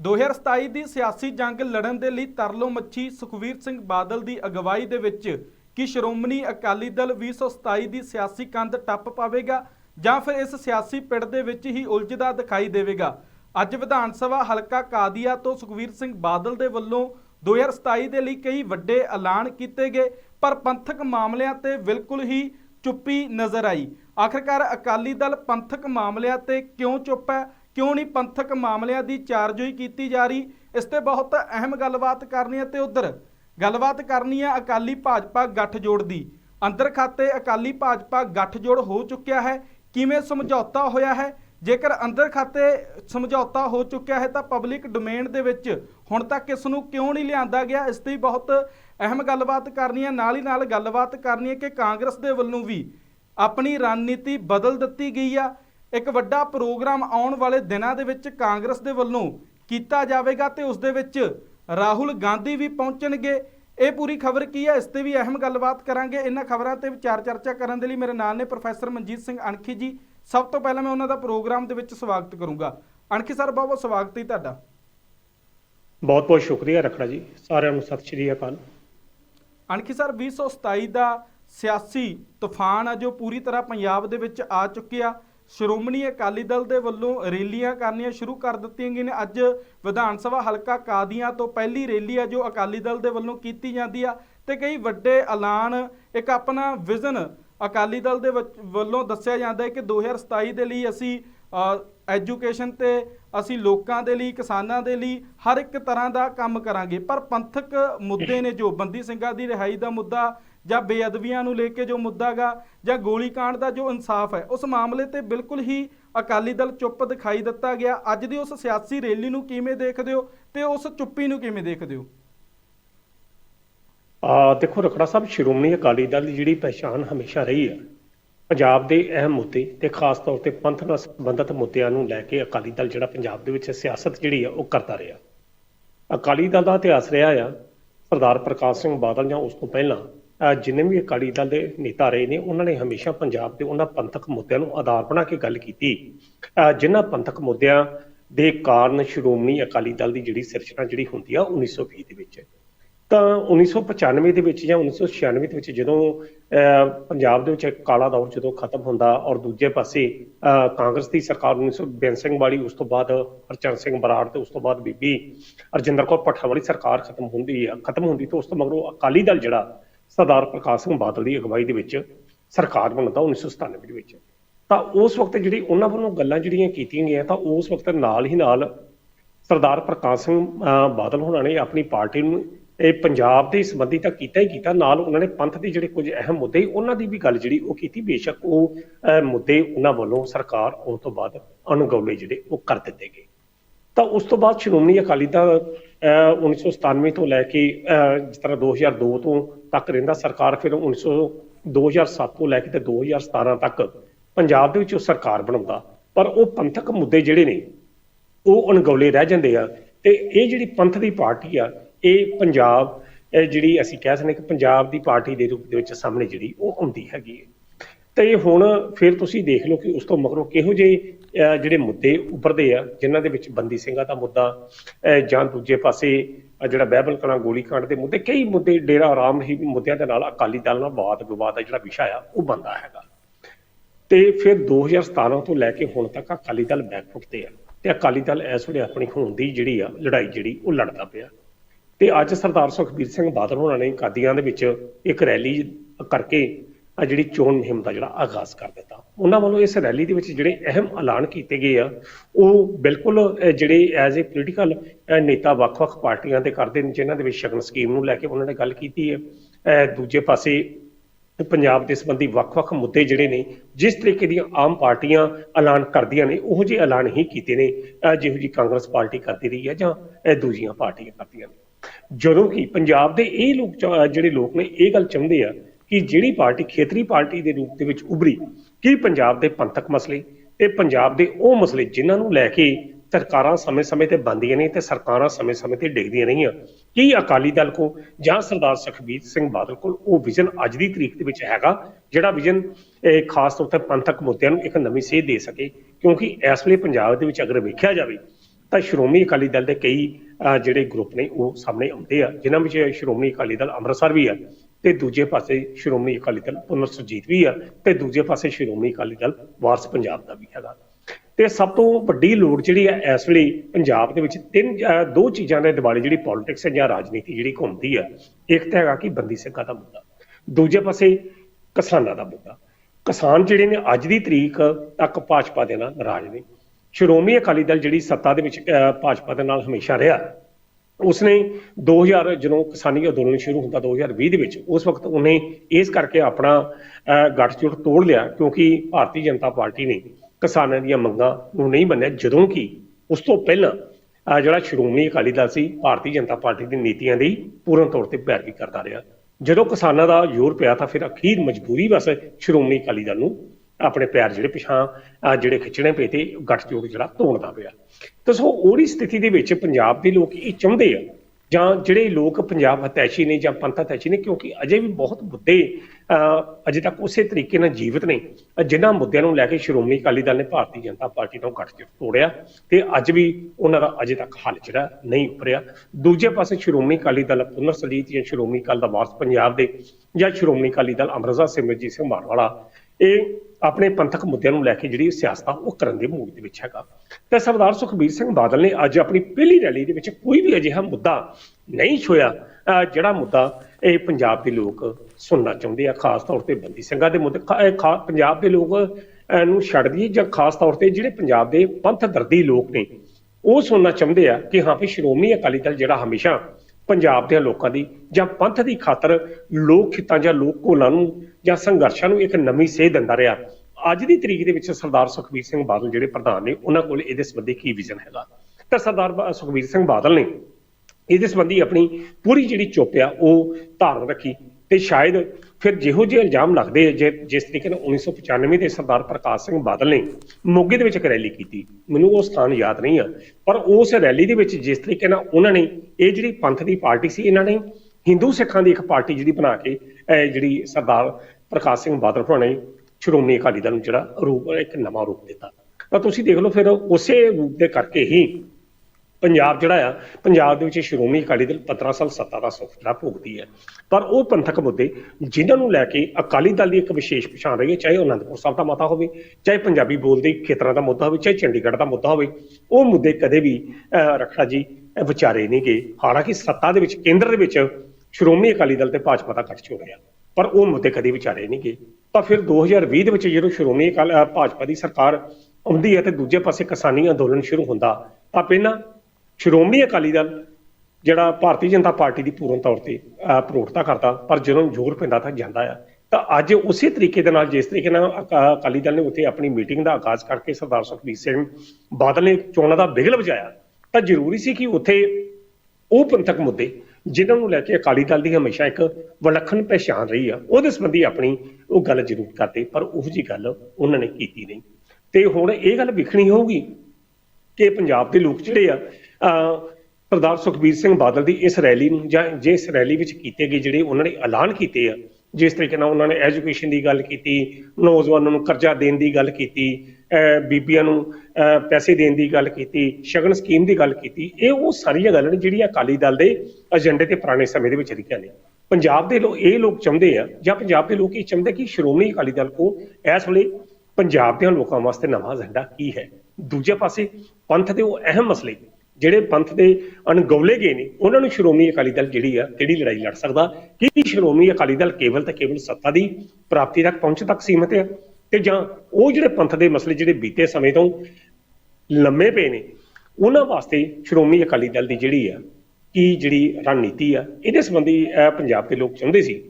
2027 ਦੀ ਸਿਆਸੀ ਜੰਗ ਲੜਨ ਦੇ ਲਈ ਤਰਲੋ ਮੱਛੀ ਸੁਖਵੀਰ ਸਿੰਘ ਬਾਦਲ ਦੀ ਅਗਵਾਈ ਦੇ ਵਿੱਚ ਕਿ ਸ਼੍ਰੋਮਣੀ ਅਕਾਲੀ ਦਲ 2027 ਦੀ ਸਿਆਸੀ ਕੰਧ ਟੱਪ ਪਾਵੇਗਾ ਜਾਂ ਫਿਰ ਇਸ ਸਿਆਸੀ ਪਿੜ ਦੇ ਵਿੱਚ ਹੀ ਉਲਝਦਾ ਦਿਖਾਈ ਦੇਵੇਗਾ? ਅੱਜ ਵਿਧਾਨ ਸਭਾ ਹਲਕਾ ਕਾਦੀਆ ਤੋਂ ਸੁਖਵੀਰ ਸਿੰਘ ਬਾਦਲ ਦੇ ਵੱਲੋਂ 2027 ਦੇ ਲਈ ਕਈ ਵੱਡੇ ਐਲਾਨ ਕੀਤੇ ਗਏ, ਪਰ ਪੰਥਕ ਮਾਮਲਿਆਂ ਤੇ ਬਿਲਕੁਲ ਹੀ ਚੁੱਪੀ ਨਜ਼ਰ ਆਈ। ਆਖਰਕਾਰ ਅਕਾਲੀ ਦਲ ਪੰਥਕ ਮਾਮਲਿਆਂ ਤੇ ਕਿਉਂ ਚੁੱਪ ਹੈ? ਕਿਉਂ ਨਹੀਂ ਪੰਥਕ ਮਾਮਲਿਆਂ ਦੀ ਚਾਰਜੋਈ ਕੀਤੀ ਜਾ ਰਹੀ? ਇਸ ਤੇ ਬਹੁਤ ਅਹਿਮ ਗੱਲਬਾਤ ਕਰਨੀ ਹੈ ਤੇ ਉਧਰ ਗੱਲਬਾਤ ਕਰਨੀ ਹੈ ਅਕਾਲੀ ਭਾਜਪਾ ਗੱਠਜੋੜ ਦੀ। ਅੰਦਰ ਖਾਤੇ ਅਕਾਲੀ ਭਾਜਪਾ ਗੱਠਜੋੜ ਹੋ ਚੁੱਕਿਆ ਹੈ। ਕਿਵੇਂ ਸਮਝੌਤਾ ਹੋਇਆ ਹੈ? ਜੇਕਰ ਅੰਦਰ ਖਾਤੇ ਸਮਝੌਤਾ ਹੋ ਚੁੱਕਿਆ ਹੈ ਤਾਂ ਪਬਲਿਕ ਡੋਮੇਨ ਦੇ ਵਿੱਚ ਹੁਣ ਤੱਕ ਇਸ ਨੂੰ ਕਿਉਂ ਨਹੀਂ ਲਿਆਂਦਾ ਗਿਆ, ਇਸ 'ਤੇ ਬਹੁਤ ਅਹਿਮ ਗੱਲਬਾਤ ਕਰਨੀ ਹੈ। ਨਾਲ ਹੀ ਨਾਲ ਗੱਲਬਾਤ ਕਰਨੀ ਹੈ ਕਿ ਕਾਂਗਰਸ ਦੇ ਵੱਲੋਂ ਵੀ ਆਪਣੀ ਰਣਨੀਤੀ ਬਦਲ ਦਿੱਤੀ ਗਈ ਆ। ਇੱਕ ਵੱਡਾ ਪ੍ਰੋਗਰਾਮ ਆਉਣ ਵਾਲੇ ਦਿਨਾਂ ਦੇ ਵਿੱਚ ਕਾਂਗਰਸ ਦੇ ਵੱਲੋਂ ਕੀਤਾ ਜਾਵੇਗਾ ਤੇ ਉਸ ਦੇ ਵਿੱਚ ਰਾਹੁਲ ਗਾਂਧੀ ਵੀ ਪਹੁੰਚਣਗੇ। ਇਹ ਪੂਰੀ ਖਬਰ ਕੀ ਹੈ? ਇਸ ਤੇ ਵੀ ਅਹਿਮ ਗੱਲਬਾਤ ਕਰਾਂਗੇ। ਇਹਨਾਂ ਖਬਰਾਂ ਤੇ ਵਿਚਾਰ ਚਰਚਾ ਕਰਨ ਦੇ ਲਈ ਮੇਰੇ ਨਾਲ ਨੇ ਪ੍ਰੋਫੈਸਰ ਮਨਜੀਤ ਸਿੰਘ ਅਣਖੀ ਜੀ। ਸਭ ਤੋਂ ਪਹਿਲਾਂ ਮੈਂ ਉਹਨਾਂ ਦਾ ਪ੍ਰੋਗਰਾਮ ਦੇ ਵਿੱਚ ਸਵਾਗਤ ਕਰੂੰਗਾ। ਅਣਖੀ ਸਰ ਬਹੁਤ ਬਹੁਤ ਸਵਾਗਤ ਹੈ ਤੁਹਾਡਾ। ਬਹੁਤ ਬਹੁਤ ਸ਼ੁਕਰੀਆ ਰਖੜਾ ਜੀ। ਸਾਰਿਆਂ ਨੂੰ ਸਤਿ ਸ਼੍ਰੀ ਅਕਾਲ। ਅਣਖੀ ਸਰ 2027 ਦਾ ਸਿਆਸੀ ਤੂਫਾਨ ਆ ਜੋ ਪੂਰੀ ਤਰ੍ਹਾਂ ਪੰਜਾਬ ਦੇ ਵਿੱਚ ਆ ਚੁੱਕਿਆ। ਸ਼੍ਰੋਮਣੀ ਅਕਾਲੀ ਦਲ ਦੇ ਵੱਲੋਂ ਰੈਲੀਆਂ ਕਰਨੀਆਂ ਸ਼ੁਰੂ ਕਰ ਦਿੱਤੀਆਂ ਗਈਆਂ ਨੇ। ਅੱਜ ਵਿਧਾਨ ਸਭਾ ਹਲਕਾ ਕਾਦੀਆਂ ਤੋਂ ਪਹਿਲੀ ਰੈਲੀ ਆ ਜੋ ਅਕਾਲੀ ਦਲ ਦੇ ਵੱਲੋਂ ਕੀਤੀ ਜਾਂਦੀ ਆ ਤੇ ਕਈ ਵੱਡੇ ਐਲਾਨ, ਇੱਕ ਆਪਣਾ ਵਿਜ਼ਨ ਅਕਾਲੀ ਦਲ ਦੇ ਵਿੱਚ- ਵੱਲੋਂ ਦੱਸਿਆ ਜਾਂਦਾ ਹੈ ਕਿ 2027 ਦੇ ਲਈ ਅਸੀਂ ਐਜੂਕੇਸ਼ਨ ਤੇ ਅਸੀਂ ਲੋਕਾਂ ਦੇ ਲਈ, ਕਿਸਾਨਾਂ ਦੇ ਲਈ ਹਰ ਇੱਕ ਤਰ੍ਹਾਂ ਦਾ ਕੰਮ ਕਰਾਂਗੇ। ਪਰ ਪੰਥਕ ਮੁੱਦੇ ਨੇ ਜੋ, ਬੰਦੀ ਸਿੰਘਾਂ ਦੀ ਰਿਹਾਈ ਦਾ ਮੁੱਦਾ ਜਾਂ ਬੇਅਦਬੀਆਂ ਨੂੰ ਲੈ ਕੇ ਜੋ ਮੁੱਦਾਗਾ ਜਾਂ ਗੋਲੀकांड ਦਾ ਜੋ ਇਨਸਾਫ ਹੈ, ਉਸ ਮਾਮਲੇ ਤੇ ਬਿਲਕੁਲ ਹੀ ਅਕਾਲੀ ਦਲ ਚੁੱਪ ਦਿਖਾਈ ਦਿੱਤਾ ਗਿਆ। ਅੱਜ ਦੀ ਉਸ ਸਿਆਸੀ ਰੈਲੀ ਨੂੰ ਕਿਵੇਂ ਦੇਖਦੇ ਹੋ ਤੇ ਉਸ ਚੁੱਪੀ ਨੂੰ ਕਿਵੇਂ ਦੇਖਦੇ ਹੋ? ਆ, ਦੇਖੋ ਰਖੜਾ ਸਾਹਿਬ, ਸ਼੍ਰੋਮਣੀ ਅਕਾਲੀ ਦਲ ਦੀ ਜਿਹੜੀ ਪਛਾਣ ਹਮੇਸ਼ਾ ਰਹੀ ਹੈ। ਪੰਜਾਬ ਦੇ ਅਹਿਮ ਮੁੱਦੇ ਤੇ ਖਾਸ ਤੌਰ ਤੇ ਪੰਥ ਨਾਲ ਸੰਬੰਧਿਤ ਮੁੱਦਿਆਂ ਨੂੰ ਲੈ ਕੇ ਅਕਾਲੀ ਦਲ ਜਿਹੜਾ ਪੰਜਾਬ ਦੇ ਵਿੱਚ ਸਿਆਸਤ ਜਿਹੜੀ ਆ ਉਹ ਕਰਦਾ ਰਿਹਾ। ਅਕਾਲੀ ਦਲ ਦਾ ਇਤਿਹਾਸ ਰਿਹਾ ਆ, ਸਰਦਾਰ ਪ੍ਰਕਾਸ਼ ਸਿੰਘ ਬਾਦਲ ਜਾਂ ਉਸ ਤੋਂ ਪਹਿਲਾਂ ਜਿੰਨੇ ਵੀ ਅਕਾਲੀ ਦਲ ਦੇ ਨੇਤਾ ਰਹੇ ਨੇ ਉਹਨਾਂ ਨੇ ਹਮੇਸ਼ਾ ਪੰਜਾਬ ਦੇ ਉਹਨਾਂ ਪੰਥਕ ਮੁੱਦਿਆਂ ਨੂੰ ਆਧਾਰ ਬਣਾ ਕੇ ਗੱਲ ਕੀਤੀ। ਅਹ ਜਿਨ੍ਹਾਂ ਪੰਥਕ ਮੁੱਦਿਆਂ ਦੇ ਕਾਰਨ ਸ਼੍ਰੋਮਣੀ ਅਕਾਲੀ ਦਲ ਦੀ ਜਿਹੜੀ ਸਿਰਜਣਾ ਜਿਹੜੀ ਹੁੰਦੀ ਆ 1920 ਦੇ ਵਿੱਚ। ਤਾਂ 1995 ਦੇ ਵਿੱਚ ਜਾਂ 1996 ਦੇ ਵਿੱਚ ਜਦੋਂ ਅਹ, ਪੰਜਾਬ ਦੇ ਵਿੱਚ ਕਾਲਾ ਦੌਰ ਜਦੋਂ ਖਤਮ ਹੁੰਦਾ ਔਰ ਦੂਜੇ ਪਾਸੇ ਅਹ, ਕਾਂਗਰਸ ਦੀ ਸਰਕਾਰ 1942 ਸਿੰਘ ਵਾਲੀ ਉਸ ਤੋਂ ਬਾਅਦ ਹਰਚਰਨ ਸਿੰਘ ਬਰਾੜ ਤੇ ਉਸ ਤੋਂ ਬਾਅਦ ਬੀਬੀ ਅਰਜਿੰਦਰ ਕੌਰ ਭੱਠਾ ਵਾਲੀ ਸਰਕਾਰ ਖਤਮ ਹੁੰਦੀ ਆ ਖਤਮ ਹੁੰਦੀ ਤੇ ਉਸ ਤੋਂ ਮਗਰੋਂ ਅਕਾਲੀ ਦਲ ਜਿਹੜਾ ਸਰਦਾਰ ਪ੍ਰਕਾਸ਼ ਸਿੰਘ ਬਾਦਲ ਦੀ ਅਗਵਾਈ ਦੇ ਵਿੱਚ ਸਰਕਾਰ ਬਣਦਾ 1997 ਦੇ ਵਿੱਚ। ਤਾਂ ਉਸ ਵਕਤ ਜਿਹੜੀ ਉਹਨਾਂ ਵੱਲੋਂ ਗੱਲਾਂ ਜਿਹੜੀਆਂ ਕੀਤੀਆਂ ਗਈਆਂ ਤਾਂ ਉਸ ਵਕਤ ਨਾਲ ਹੀ ਨਾਲ ਸਰਦਾਰ ਪ੍ਰਕਾਸ਼ ਸਿੰਘ ਬਾਦਲ ਹੋਣਾ ਨੇ ਆਪਣੀ ਪਾਰਟੀ ਨੂੰ ਇਹ ਪੰਜਾਬ ਦੇ ਸੰਬੰਧੀ ਤਾਂ ਕੀਤਾ ਹੀ ਕੀਤਾ ਨਾਲ ਉਹਨਾਂ ਨੇ ਪੰਥ ਦੇ ਜਿਹੜੇ ਕੁਝ ਅਹਿਮ ਮੁੱਦੇ ਉਹਨਾਂ ਦੀ ਵੀ ਗੱਲ ਜਿਹੜੀ ਉਹ ਕੀਤੀ ਬੇਸ਼ੱਕ ਉਹ ਮੁੱਦੇ ਉਹਨਾਂ ਵੱਲੋਂ ਸਰਕਾਰ ਆਉਣ ਤੋਂ ਬਾਅਦ ਅਣਗੌਲੇ ਜਿਹੜੇ ਉਹ ਕਰ ਦਿੱਤੇ ਗਏ। ਤਾਂ ਉਸ ਤੋਂ ਬਾਅਦ ਸ਼੍ਰੋਮਣੀ ਅਕਾਲੀ ਦਲ ਅਹ, 1997 ਤੋਂ ਲੈ ਕੇ ਅਹ, ਜਿਸ ਤਰ੍ਹਾਂ 2002 ਤੋਂ ਤੱਕ ਰਹਿੰਦਾ ਸਰਕਾਰ ਫਿਰ 1900 2007 ਤੋਂ ਲੈ ਕੇ ਤੇ 2017 ਤੱਕ ਪੰਜਾਬ ਦੇ ਵਿੱਚ ਉਹ ਸਰਕਾਰ ਬਣਾਉਂਦਾ। ਪਰ ਉਹ ਪੰਥਕ ਮੁੱਦੇ ਜਿਹੜੇ ਨੇ, ਉਹ ਅਣਗੌਲੇ ਰਹਿ ਜਾਂਦੇ ਆ ਤੇ ਇਹ ਜਿਹੜੀ ਪੰਥ ਦੀ ਪਾਰਟੀ ਆ, ਇਹ ਪੰਜਾਬ ਜਿਹੜੀ ਅਸੀਂ ਕਹਿ ਸਕਦੇ ਕਿ ਪੰਜਾਬ ਦੀ ਪਾਰਟੀ ਦੇ ਰੂਪ ਦੇ ਵਿੱਚ ਸਾਹਮਣੇ ਜਿਹੜੀ ਉਹ ਆਉਂਦੀ ਹੈਗੀ ਹੈ। ਤੇ ਹੁਣ ਫਿਰ ਤੁਸੀਂ ਦੇਖ ਲਓ ਕਿ ਉਸ ਤੋਂ ਮਗਰੋਂ ਕਿਹੋ ਜਿਹੇ ਜਿਹੜੇ ਮੁੱਦੇ ਉੱਭਰਦੇ ਆ, ਜਿਨ੍ਹਾਂ ਦੇ ਵਿੱਚ ਬੰਦੀ ਸਿੰਘਾਂ ਦਾ ਮੁੱਦਾ ਜਾਂ ਦੂਜੇ ਪਾਸੇ ਜਿਹੜਾ ਬਹਿਬਲ ਕਲਾਂ ਗੋਲੀकांड ਦੇ ਮੁੱਦੇ, ਕਈ ਮੁੱਦੇ ਡੇਰਾ ਆਰਾਮ ਹੀ ਮੁੱਦਿਆਂ ਦੇ ਨਾਲ ਅਕਾਲੀ ਦਲ ਨਾਲ ਵਾਦ ਵਿਵਾਦ ਦਾ ਜਿਹੜਾ ਵਿਸ਼ਾ ਆ, ਉਹ ਬੰਦਾ ਹੈਗਾ। ਤੇ ਫਿਰ 2017 ਤੋਂ ਲੈ ਕੇ ਹੁਣ ਤੱਕ ਅਕਾਲੀ ਦਲ ਬੈਕਫੁੱਟ ਤੇ ਆ। ਤੇ ਅਕਾਲੀ ਦਲ ਇਸ ਵੇਲੇ ਆਪਣੀ ਹੋਣ ਦੀ ਜਿਹੜੀ ਆ, ਲੜਾਈ ਜਿਹੜੀ, ਉਹ ਲੜਦਾ ਪਿਆ। ਤੇ ਅੱਜ ਸਰਦਾਰ ਸੁਖਬੀਰ ਸਿੰਘ ਬਾਦਲ ਹੋਣਾ ਨੇ ਕਾਦੀਆਂ ਦੇ ਵਿੱਚ ਇੱਕ ਰੈਲੀ ਕਰਕੇ ਆ ਜਿਹੜੀ ਚੋਣ ਮੁਹਿੰਮ ਦਾ ਜਿਹੜਾ ਆਗਾਜ਼ ਕਰ ਦਿੱਤਾ। ਉਹਨਾਂ ਵੱਲੋਂ ਇਸ ਰੈਲੀ ਦੇ ਵਿੱਚ ਜਿਹੜੇ ਅਹਿਮ ਐਲਾਨ ਕੀਤੇ ਗਏ ਆ, ਉਹ ਬਿਲਕੁਲ ਜਿਹੜੇ ਐਜ਼ ਅ ਪੋਲੀਟੀਕਲ ਨੇਤਾ ਵੱਖ-ਵੱਖ ਪਾਰਟੀਆਂ ਦੇ ਕਰਦੇ ਨੇ, ਜਿਨ੍ਹਾਂ ਦੇ ਵਿੱਚ ਸ਼ਗਨ ਸਕੀਮ ਨੂੰ ਲੈ ਕੇ ਉਹਨਾਂ ਨੇ ਗੱਲ ਕੀਤੀ ਹੈ। ਦੂਜੇ ਪਾਸੇ ਪੰਜਾਬ ਦੇ ਸੰਬੰਧੀ ਵੱਖ-ਵੱਖ ਮੁੱਦੇ ਜਿਹੜੇ ਨੇ, ਜਿਸ ਤਰੀਕੇ ਦੀਆਂ ਆਮ ਪਾਰਟੀਆਂ ਐਲਾਨ ਕਰਦੀਆਂ ਨੇ, ਉਹੋ ਜਿਹੇ ਐਲਾਨ ਹੀ ਕੀਤੇ ਨੇ ਅਹ ਜਿਹੋ ਜਿਹੀ ਕਾਂਗਰਸ ਪਾਰਟੀ ਕਰਦੀ ਰਹੀ ਹੈ ਜਾਂ ਇਹ ਦੂਜੀਆਂ ਪਾਰਟੀਆਂ ਕਰਦੀਆਂ ਨੇ। ਜਦੋਂ ਕਿ ਪੰਜਾਬ ਦੇ ਇਹ ਲੋਕ ਜਿਹੜੇ ਲੋਕ ਨੇ, ਇਹ ਗੱਲ ਚਾਹੁੰਦੇ ਆ ਕਿ ਜਿਹੜੀ ਪਾਰਟੀ ਖੇਤਰੀ ਪਾਰਟੀ ਦੇ ਰੂਪ ਦੇ ਵਿੱਚ ਉਭਰੀ, ਕਿ ਪੰਜਾਬ ਦੇ ਪੰਥਕ ਮਸਲੇ ਤੇ ਪੰਜਾਬ ਦੇ ਉਹ ਮਸਲੇ ਜਿਨ੍ਹਾਂ ਨੂੰ ਲੈ ਕੇ ਸਰਕਾਰਾਂ ਸਮੇਂ-ਸਮੇਂ ਤੇ ਬੰਦੀਆਂ ਨੇ ਤੇ ਸਰਕਾਰਾਂ ਸਮੇਂ-ਸਮੇਂ ਤੇ ਡਿੱਗਦੀਆਂ ਰਹੀਆਂ, ਕੀ ਅਕਾਲੀ ਦਲ ਕੋ ਜਾਂ ਸਰਦਾਰ ਸੁਖਬੀਰ ਸਿੰਘ ਬਾਦਲ ਕੋਲ ਉਹ ਵਿਜ਼ਨ ਅੱਜ ਦੀ ਤਰੀਕ ਦੇ ਵਿੱਚ ਹੈਗਾ, ਜਿਹੜਾ ਵਿਜ਼ਨ ਖਾਸ ਤੌਰ ਤੇ ਪੰਥਕ ਮੁੱਦਿਆਂ ਨੂੰ ਇੱਕ ਨਵੀਂ ਸੇਧ ਦੇ ਸਕੇ, ਕਿਉਂਕਿ ਇਸ ਵੇਲੇ ਪੰਜਾਬ ਦੇ ਵਿੱਚ ਅਗਰ ਵੇਖਿਆ ਜਾਵੇ ਤਾਂ ਸ਼੍ਰੋਮਣੀ ਅਕਾਲੀ ਦਲ ਦੇ ਕਈ ਜਿਹੜੇ ਗਰੁੱਪ ਨੇ ਉਹ ਸਾਹਮਣੇ ਆਉਂਦੇ ਆ, ਜਿਨ੍ਹਾਂ ਵਿੱਚ ਸ਼੍ਰੋਮਣੀ ਅਕਾਲੀ ਦਲ ਅੰਮ੍ਰਿਤਸਰ ਵੀ ਆ। ਤੇ ਦੂਜੇ ਪਾਸੇ ਸ਼੍ਰੋਮਣੀ ਅਕਾਲੀ ਦਲ ਪੁਨਰ ਸੁਰਜੀਤ ਵੀ ਆ ਤੇ ਦੂਜੇ ਪਾਸੇ ਸ਼੍ਰੋਮਣੀ ਅਕਾਲੀ ਦਲ ਵਾਰਸ ਪੰਜਾਬ ਦਾ ਵੀ ਹੈਗਾ। ਤੇ ਸਭ ਤੋਂ ਵੱਡੀ ਲੋੜ ਜਿਹੜੀ ਹੈ ਇਸ ਵੇਲੇ ਪੰਜਾਬ ਦੇ ਵਿੱਚ ਤਿੰਨ ਦੋ ਚੀਜ਼ਾਂ ਦੇ ਦਿਵਾਲੇ ਜਿਹੜੀ ਪੋਲਿਟਿਕਸ ਹੈ ਜਾਂ ਰਾਜਨੀਤੀ ਜਿਹੜੀ ਘੁੰਮਦੀ ਹੈ ਇੱਕ ਤਾਂ ਹੈਗਾ ਕਿ ਬੰਦੀ ਸਿੰਘਾਂ ਦਾ ਮੁੱਦਾ ਦੂਜੇ ਪਾਸੇ ਕਿਸਾਨਾਂ ਦਾ ਮੁੱਦਾ। ਕਿਸਾਨ ਜਿਹੜੇ ਨੇ ਅੱਜ ਦੀ ਤਰੀਕ ਤੱਕ ਭਾਜਪਾ ਦੇ ਨਾਲ ਨਾਰਾਜ਼ ਨੇ। ਸ਼੍ਰੋਮਣੀ ਅਕਾਲੀ ਦਲ ਜਿਹੜੀ ਸੱਤਾ ਦੇ ਵਿੱਚ ਅਹ, ਭਾਜਪਾ ਦੇ ਨਾਲ ਹਮੇਸ਼ਾ ਰਿਹਾ ਉਸਨੇ 2000 ਜਦੋਂ ਕਿਸਾਨੀ ਅੰਦੋਲਨ ਸ਼ੁਰੂ ਹੁੰਦਾ 2020 ਦੇ ਵਿੱਚ ਉਸ ਵਕਤ ਉਹਨੇ ਇਸ ਕਰਕੇ ਆਪਣਾ ਅਹ, ਗੱਠਜੋੜ ਤੋੜ ਲਿਆ ਕਿਉਂਕਿ ਭਾਰਤੀ ਜਨਤਾ ਪਾਰਟੀ ਨੇ ਕਿਸਾਨਾਂ ਦੀਆਂ ਮੰਗਾਂ ਨੂੰ ਨਹੀਂ ਮੰਨਿਆ। ਜਦੋਂ ਕਿ ਉਸ ਤੋਂ ਪਹਿਲਾਂ ਜਿਹੜਾ ਸ਼੍ਰੋਮਣੀ ਅਕਾਲੀ ਦਲ ਸੀ ਭਾਰਤੀ ਜਨਤਾ ਪਾਰਟੀ ਦੀ ਨੀਤੀਆਂ ਦੀ ਪੂਰਨ ਤੌਰ ਤੇ ਪੈਰਵੀ ਕਰਦਾ ਰਿਹਾ। ਜਦੋਂ ਕਿਸਾਨਾਂ ਦਾ ਜ਼ੋਰ ਪਿਆ ਤਾਂ ਫਿਰ ਅਖੀਰ ਮਜਬੂਰੀ ਵਸ ਸ਼੍ਰੋਮਣੀ ਅਕਾਲੀ ਦਲ ਨੂੰ ਆਪਣੇ ਪੈਰ ਜਿਹੜੇ ਪਿਛਾਂ ਜਿਹੜੇ ਖਿੱਚਣੇ ਪਏ ਤੇ ਗੱਠਜੋੜ ਜਿਹੜਾ ਤੋੜਦਾ ਪਿਆ। ਤਾਂ ਸੋ ਉਹਦੀ ਸਥਿਤੀ ਦੇ ਵਿੱਚ ਪੰਜਾਬ ਦੇ ਲੋਕ ਇਹ ਚਾਹੁੰਦੇ ਆ ਜਾਂ ਜਿਹੜੇ ਲੋਕ ਪੰਜਾਬ ਹਤੈਸ਼ੀ ਨੇ ਜਾਂ ਪੰਥ ਹਤੈਸ਼ੀ ਨੇ ਕਿਉਂਕਿ ਅਜੇ ਵੀ ਬਹੁਤ ਮੁੱਦੇ ਅਜੇ ਤੱਕ ਉਸੇ ਤਰੀਕੇ ਨਾਲ ਜੀਵਤ ਨੇ ਅਹ, ਜਿਨ੍ਹਾਂ ਮੁੱਦਿਆਂ ਨੂੰ ਲੈ ਕੇ ਸ਼੍ਰੋਮਣੀ ਅਕਾਲੀ ਦਲ ਨੇ ਭਾਰਤੀ ਜਨਤਾ ਪਾਰਟੀ ਨਾਲ ਗੱਠਜੋੜ ਤੋੜਿਆ ਤੇ ਅੱਜ ਵੀ ਉਹਨਾਂ ਦਾ ਅਜੇ ਤੱਕ ਹੱਲ ਜਿਹੜਾ ਨਹੀਂ ਉੱਪਰਿਆ। ਦੂਜੇ ਪਾਸੇ ਸ਼੍ਰੋਮਣੀ ਅਕਾਲੀ ਦਲ ਪੁਨਰ ਸਜੀਤ ਜਾਂ ਸ਼੍ਰੋਮਣੀ ਅਕਾਲੀ ਦਾ ਵਾਰਸ ਪੰਜਾਬ ਦੇ ਜਾਂ ਸ਼੍ਰੋਮਣੀ ਅਕਾਲੀ ਦਲ ਅੰਮ੍ਰਿਤਸਰ ਸਿਮਰਜੀਤ ਸਿੰਘ ਮਾਰਵਾਲਾ ਇਹ ਆਪਣੇ ਪੰਥਕ ਮੁੱਦਿਆਂ ਨੂੰ ਲੈ ਕੇ ਜਿਹੜੀ ਸਿਆਸਤ ਆ ਉਹ ਕਰਨ ਦੇ ਮੂਡ ਦੇ ਵਿੱਚ ਹੈਗਾ। ਤੇ ਸਰਦਾਰ ਸੁਖਬੀਰ ਸਿੰਘ ਬਾਦਲ ਨੇ ਅੱਜ ਆਪਣੀ ਪਹਿਲੀ ਰੈਲੀ ਦੇ ਵਿੱਚ ਕੋਈ ਵੀ ਅਜਿਹਾ ਮੁੱਦਾ ਨਹੀਂ ਛੋਇਆ ਅਹ ਜਿਹੜਾ ਮੁੱਦਾ ਇਹ ਪੰਜਾਬ ਦੇ ਲੋਕ ਸੁਣਨਾ ਚਾਹੁੰਦੇ ਆ ਖਾਸ ਤੌਰ ਤੇ ਬੰਦੀ ਸਿੰਘਾਂ ਦੇ ਮੁੱਦੇ ਖਾ- ਪੰਜਾਬ ਦੇ ਲੋਕ ਅਹ, ਨੂੰ ਛੱਡ ਦਈਏ ਜਾਂ ਖਾਸ ਤੌਰ ਤੇ ਜਿਹੜੇ ਪੰਜਾਬ ਦੇ ਪੰਥ ਦਰਦੀ ਲੋਕ ਨੇ ਉਹ ਸੁਣਨਾ ਚਾਹੁੰਦੇ ਆ ਕਿ ਹਾਂ ਵੀ ਸ਼੍ਰੋਮਣੀ ਅਕਾਲੀ ਦਲ ਜਿਹੜਾ ਹਮੇਸ਼ਾ ਪੰਜਾਬ ਦੇ ਲੋਕਾਂ ਦੀ ਜਾਂ ਪੰਥ ਦੀ ਖਾਤਰ ਲੋਕ ਹਿੱਤਾਂ ਜਾਂ ਲੋਕ ਘੋਲਾਂ ਨੂੰ ਜਾਂ ਸੰਘਰਸ਼ਾਂ ਨੂੰ ਇੱਕ ਨਵੀਂ ਸੇਧ ਦਿੰਦਾ ਰਿਹਾ। ਅੱਜ ਦੀ ਤਰੀਕ ਦੇ ਵਿੱਚ ਸਰਦਾਰ ਸੁਖਬੀਰ ਸਿੰਘ ਬਾਦਲ ਜਿਹੜੇ ਪ੍ਰਧਾਨ ਨੇ, ਉਹਨਾਂ ਕੋਲ ਇਹਦੇ ਸੰਬੰਧੀ ਕੀ ਵਿਜ਼ਨ ਹੈਗਾ? ਤਾਂ ਸਰਦਾਰ ਸੁਖਬੀਰ ਸਿੰਘ ਬਾਦਲ ਨੇ ਇਹਦੇ ਸੰਬੰਧੀ ਆਪਣੀ ਪੂਰੀ ਜਿਹੜੀ ਚੁੱਪ ਆ, ਉਹ ਧਾਰਨ ਰੱਖੀ ਤੇ ਸ਼ਾਇਦ ਫਿਰ ਜਿਹੋ ਜਿਹੇ ਇਲਜ਼ਾਮ ਲੱਗਦੇ ਜੇ ਜਿਸ ਤਰੀਕੇ ਨਾਲ 1995 ਦੇ ਸਰਦਾਰ ਪ੍ਰਕਾਸ਼ ਸਿੰਘ ਬਾਦਲ ਨੇ ਮੋਗੇ ਦੇ ਵਿੱਚ ਇੱਕ ਰੈਲੀ ਕੀਤੀ। ਮੈਨੂੰ ਉਹ ਸਥਾਨ ਯਾਦ ਨਹੀਂ ਆ। ਪਰ ਉਸ ਰੈਲੀ ਦੇ ਵਿੱਚ ਜਿਸ ਤਰੀਕੇ ਨਾਲ ਉਹਨਾਂ ਨੇ ਇਹ ਜਿਹੜੀ ਪੰਥ ਦੀ ਪਾਰਟੀ ਸੀ, ਇਹਨਾਂ ਨੇ ਹਿੰਦੂ ਸਿੱਖਾਂ ਦੀ ਇੱਕ ਪਾਰਟੀ ਜਿਹੜੀ ਬਣਾ ਕੇ, ਇਹ ਜਿਹੜੀ ਸਰਦਾਰ ਪ੍ਰਕਾਸ਼ ਸਿੰਘ ਬਾਦਲ ਹੋਣਾ ਨੇ, ਸ਼੍ਰੋਮਣੀ ਅਕਾਲੀ ਦਲ ਨੂੰ ਜਿਹੜਾ ਰੂਪ ਇੱਕ ਨਵਾਂ ਰੂਪ ਦਿੱਤਾ। ਤਾਂ ਤੁਸੀਂ ਦੇਖ ਲਓ ਫਿਰ ਉਸੇ ਰੂਪ ਦੇ ਕਰਕੇ ਹੀ ਪੰਜਾਬ ਜਿਹੜਾ ਆ ਪੰਜਾਬ ਦੇ ਵਿੱਚ ਸ਼੍ਰੋਮਣੀ ਅਕਾਲੀ ਦਲ 15 ਸਾਲ ਸੱਤਾ ਦਾ ਸੁੱਖ ਭੋਗਦੀ ਹੈ। ਪਰ ਉਹ ਪੰਥਕ ਮੁੱਦੇ ਜਿਨ੍ਹਾਂ ਨੂੰ ਲੈ ਕੇ ਅਕਾਲੀ ਦਲ ਦੀ ਇੱਕ ਵਿਸ਼ੇਸ਼ ਪਛਾਣ ਰਹੀ ਹੈ ਚਾਹੇ ਉਹ ਅਨੰਦਪੁਰ ਸਾਹਿਬ ਦਾ ਮਤਾ ਹੋਵੇ ਚਾਹੇ ਪੰਜਾਬੀ ਬੋਲਦੇ ਖੇਤਰਾਂ ਦਾ ਮੁੱਦਾ ਹੋਵੇ ਚਾਹੇ ਚੰਡੀਗੜ੍ਹ ਦਾ ਮੁੱਦਾ ਹੋਵੇ ਉਹ ਮੁੱਦੇ ਕਦੇ ਵੀ ਅਹ, ਰੱਖੜਾ ਜੀ ਵਿਚਾਰੇ ਨਹੀਂ ਗਏ। ਹਾਲਾਂਕਿ ਸੱਤਾ ਦੇ ਵਿੱਚ ਕੇਂਦਰ ਦੇ ਵਿੱਚ ਸ਼੍ਰੋਮਣੀ ਅਕਾਲੀ ਦਲ ਤੇ ਭਾਜਪਾ ਦਾ ਕੱਟ ਹੋ ਰਿਹਾ ਪਰ ਉਹ ਮੁੱਦੇ ਕਦੇ ਵਿਚਾਰੇ ਨਹੀਂ ਗਏ। ਤਾਂ ਫਿਰ 2020 ਦੇ ਵਿੱਚ ਜਦੋਂ ਸ਼੍ਰੋਮਣੀ ਅਕਾਲੀ ਭਾਜਪਾ ਦੀ ਸਰਕਾਰ ਆਉਂਦੀ ਹੈ ਤੇ ਦੂਜੇ ਪਾਸੇ ਕਿਸਾਨੀ ਅੰਦੋਲਨ ਸ਼ੁਰੂ ਹੁੰਦਾ ਤਾਂ ਪਹਿਲਾਂ ਸ਼੍ਰੋਮਣੀ ਅਕਾਲੀ ਦਲ ਜਿਹੜਾ ਭਾਰਤੀ ਜਨਤਾ ਪਾਰਟੀ ਦੀ ਪੂਰਨ ਤੌਰ ਤੇ ਅਹ, ਕਰਦਾ ਪਰ ਜਦੋਂ ਜ਼ੋਰ ਪੈਂਦਾ ਤਾਂ ਜਾਂਦਾ ਆ। ਤਾਂ ਅੱਜ ਉਸੇ ਤਰੀਕੇ ਦੇ ਨਾਲ ਜਿਸ ਤਰੀਕੇ ਨਾਲ ਅਕਾ- ਅਕਾਲੀ ਦਲ ਨੇ ਉੱਥੇ ਆਪਣੀ ਮੀਟਿੰਗ ਦਾ ਆਗਾਜ਼ ਕਰਕੇ ਸਰਦਾਰ ਸੁਖਬੀਰ ਸਿੰਘ ਬਾਦਲ ਨੇ ਚੋਣਾਂ ਦਾ ਬਿਗਲ ਵਜਾਇਆ ਤਾਂ ਜ਼ਰੂਰੀ ਸੀ ਕਿ ਉੱਥੇ ਉਹ ਪੰਥਕ ਮੁੱਦੇ ਜਿਨ੍ਹਾਂ ਨੂੰ ਲੈ ਕੇ ਅਕਾਲੀ ਦਲ ਦੀ ਹਮੇਸ਼ਾ ਇੱਕ ਵਿਲੱਖਣ ਪਛਾਣ ਰਹੀ ਆ ਉਹਦੇ ਸੰਬੰਧੀ ਆਪਣੀ ਉਹ ਗੱਲ ਜ਼ਰੂਰ ਕਰਦੇ ਪਰ ਉਹ ਜੀ ਗੱਲ ਉਹਨਾਂ ਨੇ ਕੀਤੀ ਨਹੀਂ। ਤੇ ਹੁਣ ਇਹ ਗੱਲ ਵਿਖਣੀ ਹੋਊਗੀ ਕਿ ਪੰਜਾਬ ਦੇ ਲੋਕ ਜਿਹੜੇ ਆ ਸਰਦਾਰ ਸੁਖਬੀਰ ਸਿੰਘ ਬਾਦਲ ਦੀ ਇਸ ਰੈਲੀ ਨੂੰ ਜਾਂ ਜੇ ਇਸ ਰੈਲੀ ਵਿੱਚ ਕੀਤੇ ਗਏ ਜਿਹੜੇ ਉਹਨਾਂ ਨੇ ਐਲਾਨ ਕੀਤੇ ਆ, ਜਿਸ ਤਰੀਕੇ ਨਾਲ ਉਹਨਾਂ ਨੇ ਐਜੂਕੇਸ਼ਨ ਦੀ ਗੱਲ ਕੀਤੀ, ਨੌਜਵਾਨਾਂ ਨੂੰ ਕਰਜ਼ਾ ਦੇਣ ਦੀ ਗੱਲ ਕੀਤੀ ਬੀਬੀਆਂ ਨੂੰ ਪੈਸੇ ਦੇਣ ਦੀ ਗੱਲ ਕੀਤੀ, ਸ਼ਗਨ ਸਕੀਮ ਦੀ ਗੱਲ ਕੀਤੀ, ਇਹ ਉਹ ਸਾਰੀਆਂ ਗੱਲਾਂ ਨੇ ਜਿਹੜੀਆਂ ਅਕਾਲੀ ਦਲ ਦੇ ਏਜੰਡੇ ਤੇ ਪੁਰਾਣੇ ਸਮੇਂ ਦੇ ਵਿੱਚ ਰਹੀਆਂ ਨੇ। ਪੰਜਾਬ ਦੇ ਲੋਕ ਇਹ ਲੋਕ ਚਾਹੁੰਦੇ ਆ, ਜਾਂ ਪੰਜਾਬ ਦੇ ਲੋਕ ਇਹ ਚਾਹੁੰਦੇ ਕਿ ਸ਼੍ਰੋਮਣੀ ਅਕਾਲੀ ਦਲ ਕੋ ਇਸ ਵੇਲੇ ਪੰਜਾਬ ਦੇ ਲੋਕਾਂ ਵਾਸਤੇ ਨਵਾਂ ਏਜੰਡਾ ਕੀ ਹੈ? ਦੂਜੇ ਪਾਸੇ ਪੰਥ ਦੇ ਉਹ ਅਹਿਮ ਮਸਲੇ ਜਿਹੜੇ ਪੰਥ ਦੇ ਅਣਗੌਲੇ ਗਏ ਨੇ, ਉਹਨਾਂ ਨੂੰ ਸ਼੍ਰੋਮਣੀ ਅਕਾਲੀ ਦਲ ਜਿਹੜੀ ਆ, ਕਿਹੜੀ ਲੜਾਈ ਲੜ ਸਕਦਾ? ਕੀ ਸ਼੍ਰੋਮਣੀ ਅਕਾਲੀ ਦਲ ਕੇਵਲ ਤੇ ਕੇਵਲ ਸੱਤਾ ਦੀ ਪ੍ਰਾਪਤੀ ਤੱਕ ਪਹੁੰਚ ਤੱਕ ਸੀਮਿਤ ਹੈ ਤੇ ਜਾਂ ਉਹ ਜਿਹੜੇ ਪੰਥ ਦੇ ਮਸਲੇ ਜਿਹੜੇ ਬੀਤੇ ਸਮੇਂ ਤੋਂ ਲੰਮੇ ਪਏ ਨੇ, ਉਹਨਾਂ ਵਾਸਤੇ ਸ਼੍ਰੋਮਣੀ ਅਕਾਲੀ ਦਲ ਦੀ ਜਿਹੜੀ ਆ, ਕੀ ਜਿਹੜੀ ਰਣਨੀਤੀ ਆ, ਇਹਦੇ ਸੰਬੰਧੀ ਇਹ ਪੰਜਾਬ ਦੇ ਲੋਕ ਚਾਹੁੰਦੇ ਸੀ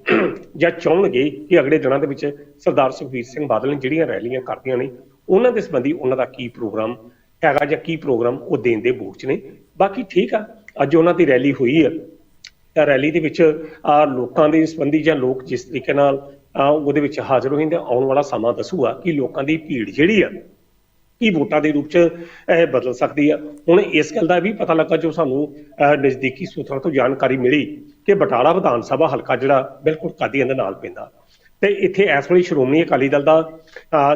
ਜਾਂ ਚਾਹਣਗੇ ਕਿ ਅਗਲੇ ਦਿਨਾਂ ਦੇ ਵਿੱਚ ਸਰਦਾਰ ਸੁਖਬੀਰ ਸਿੰਘ ਬਾਦਲ ਨੇ ਜਿਹੜੀਆਂ ਰੈਲੀਆਂ ਕਰਦੀਆਂ ਨੇ ਉਹਨਾਂ ਦੇ ਸੰਬੰਧੀ ਉਹਨਾਂ ਦਾ ਕੀ ਪ੍ਰੋਗਰਾਮ ਹੈਗਾ ਜਾਂ ਕੀ ਪ੍ਰੋਗਰਾਮ ਉਹ ਦੇਣ ਦੇ ਬੋਝ 'ਚ ਨੇ। ਬਾਕੀ ਠੀਕ ਆ, ਅੱਜ ਉਹਨਾਂ ਦੀ ਰੈਲੀ ਹੋਈ ਆ। ਤਾਂ ਰੈਲੀ ਦੇ ਵਿੱਚ ਆ ਲੋਕਾਂ ਦੇ ਸੰਬੰਧੀ ਜਾਂ ਲੋਕ ਜਿਸ ਤਰੀਕੇ ਨਾਲ ਉਹਦੇ ਵਿੱਚ ਹਾਜ਼ਰ ਹੋਏ ਨੇ, ਆਉਣ ਵਾਲਾ ਸਮਾਂ ਦੱਸੂਗਾ ਕਿ ਲੋਕਾਂ ਦੀ ਭੀੜ ਜਿਹੜੀ ਆ, ਕੀ ਵੋਟਾਂ ਦੇ ਰੂਪ 'ਚ ਇਹ ਬਦਲ ਸਕਦੀ ਆ। ਹੁਣ ਇਸ ਗੱਲ ਦਾ ਵੀ ਪਤਾ ਲੱਗਾ ਜੋ ਸਾਨੂੰ ਨਜ਼ਦੀਕੀ ਸੂਤਰਾਂ ਤੋਂ ਜਾਣਕਾਰੀ ਮਿਲੀ ਕਿ ਬਟਾਲਾ ਵਿਧਾਨ ਸਭਾ ਹਲਕਾ ਜਿਹੜਾ ਬਿਲਕੁਲ ਕਾਦੀਆਂ ਦੇ ਨਾਲ ਪੈਂਦਾ। ਤੇ ਇੱਥੇ ਇਸ ਵੇਲੇ ਸ਼੍ਰੋਮਣੀ ਅਕਾਲੀ ਦਲ ਦਾ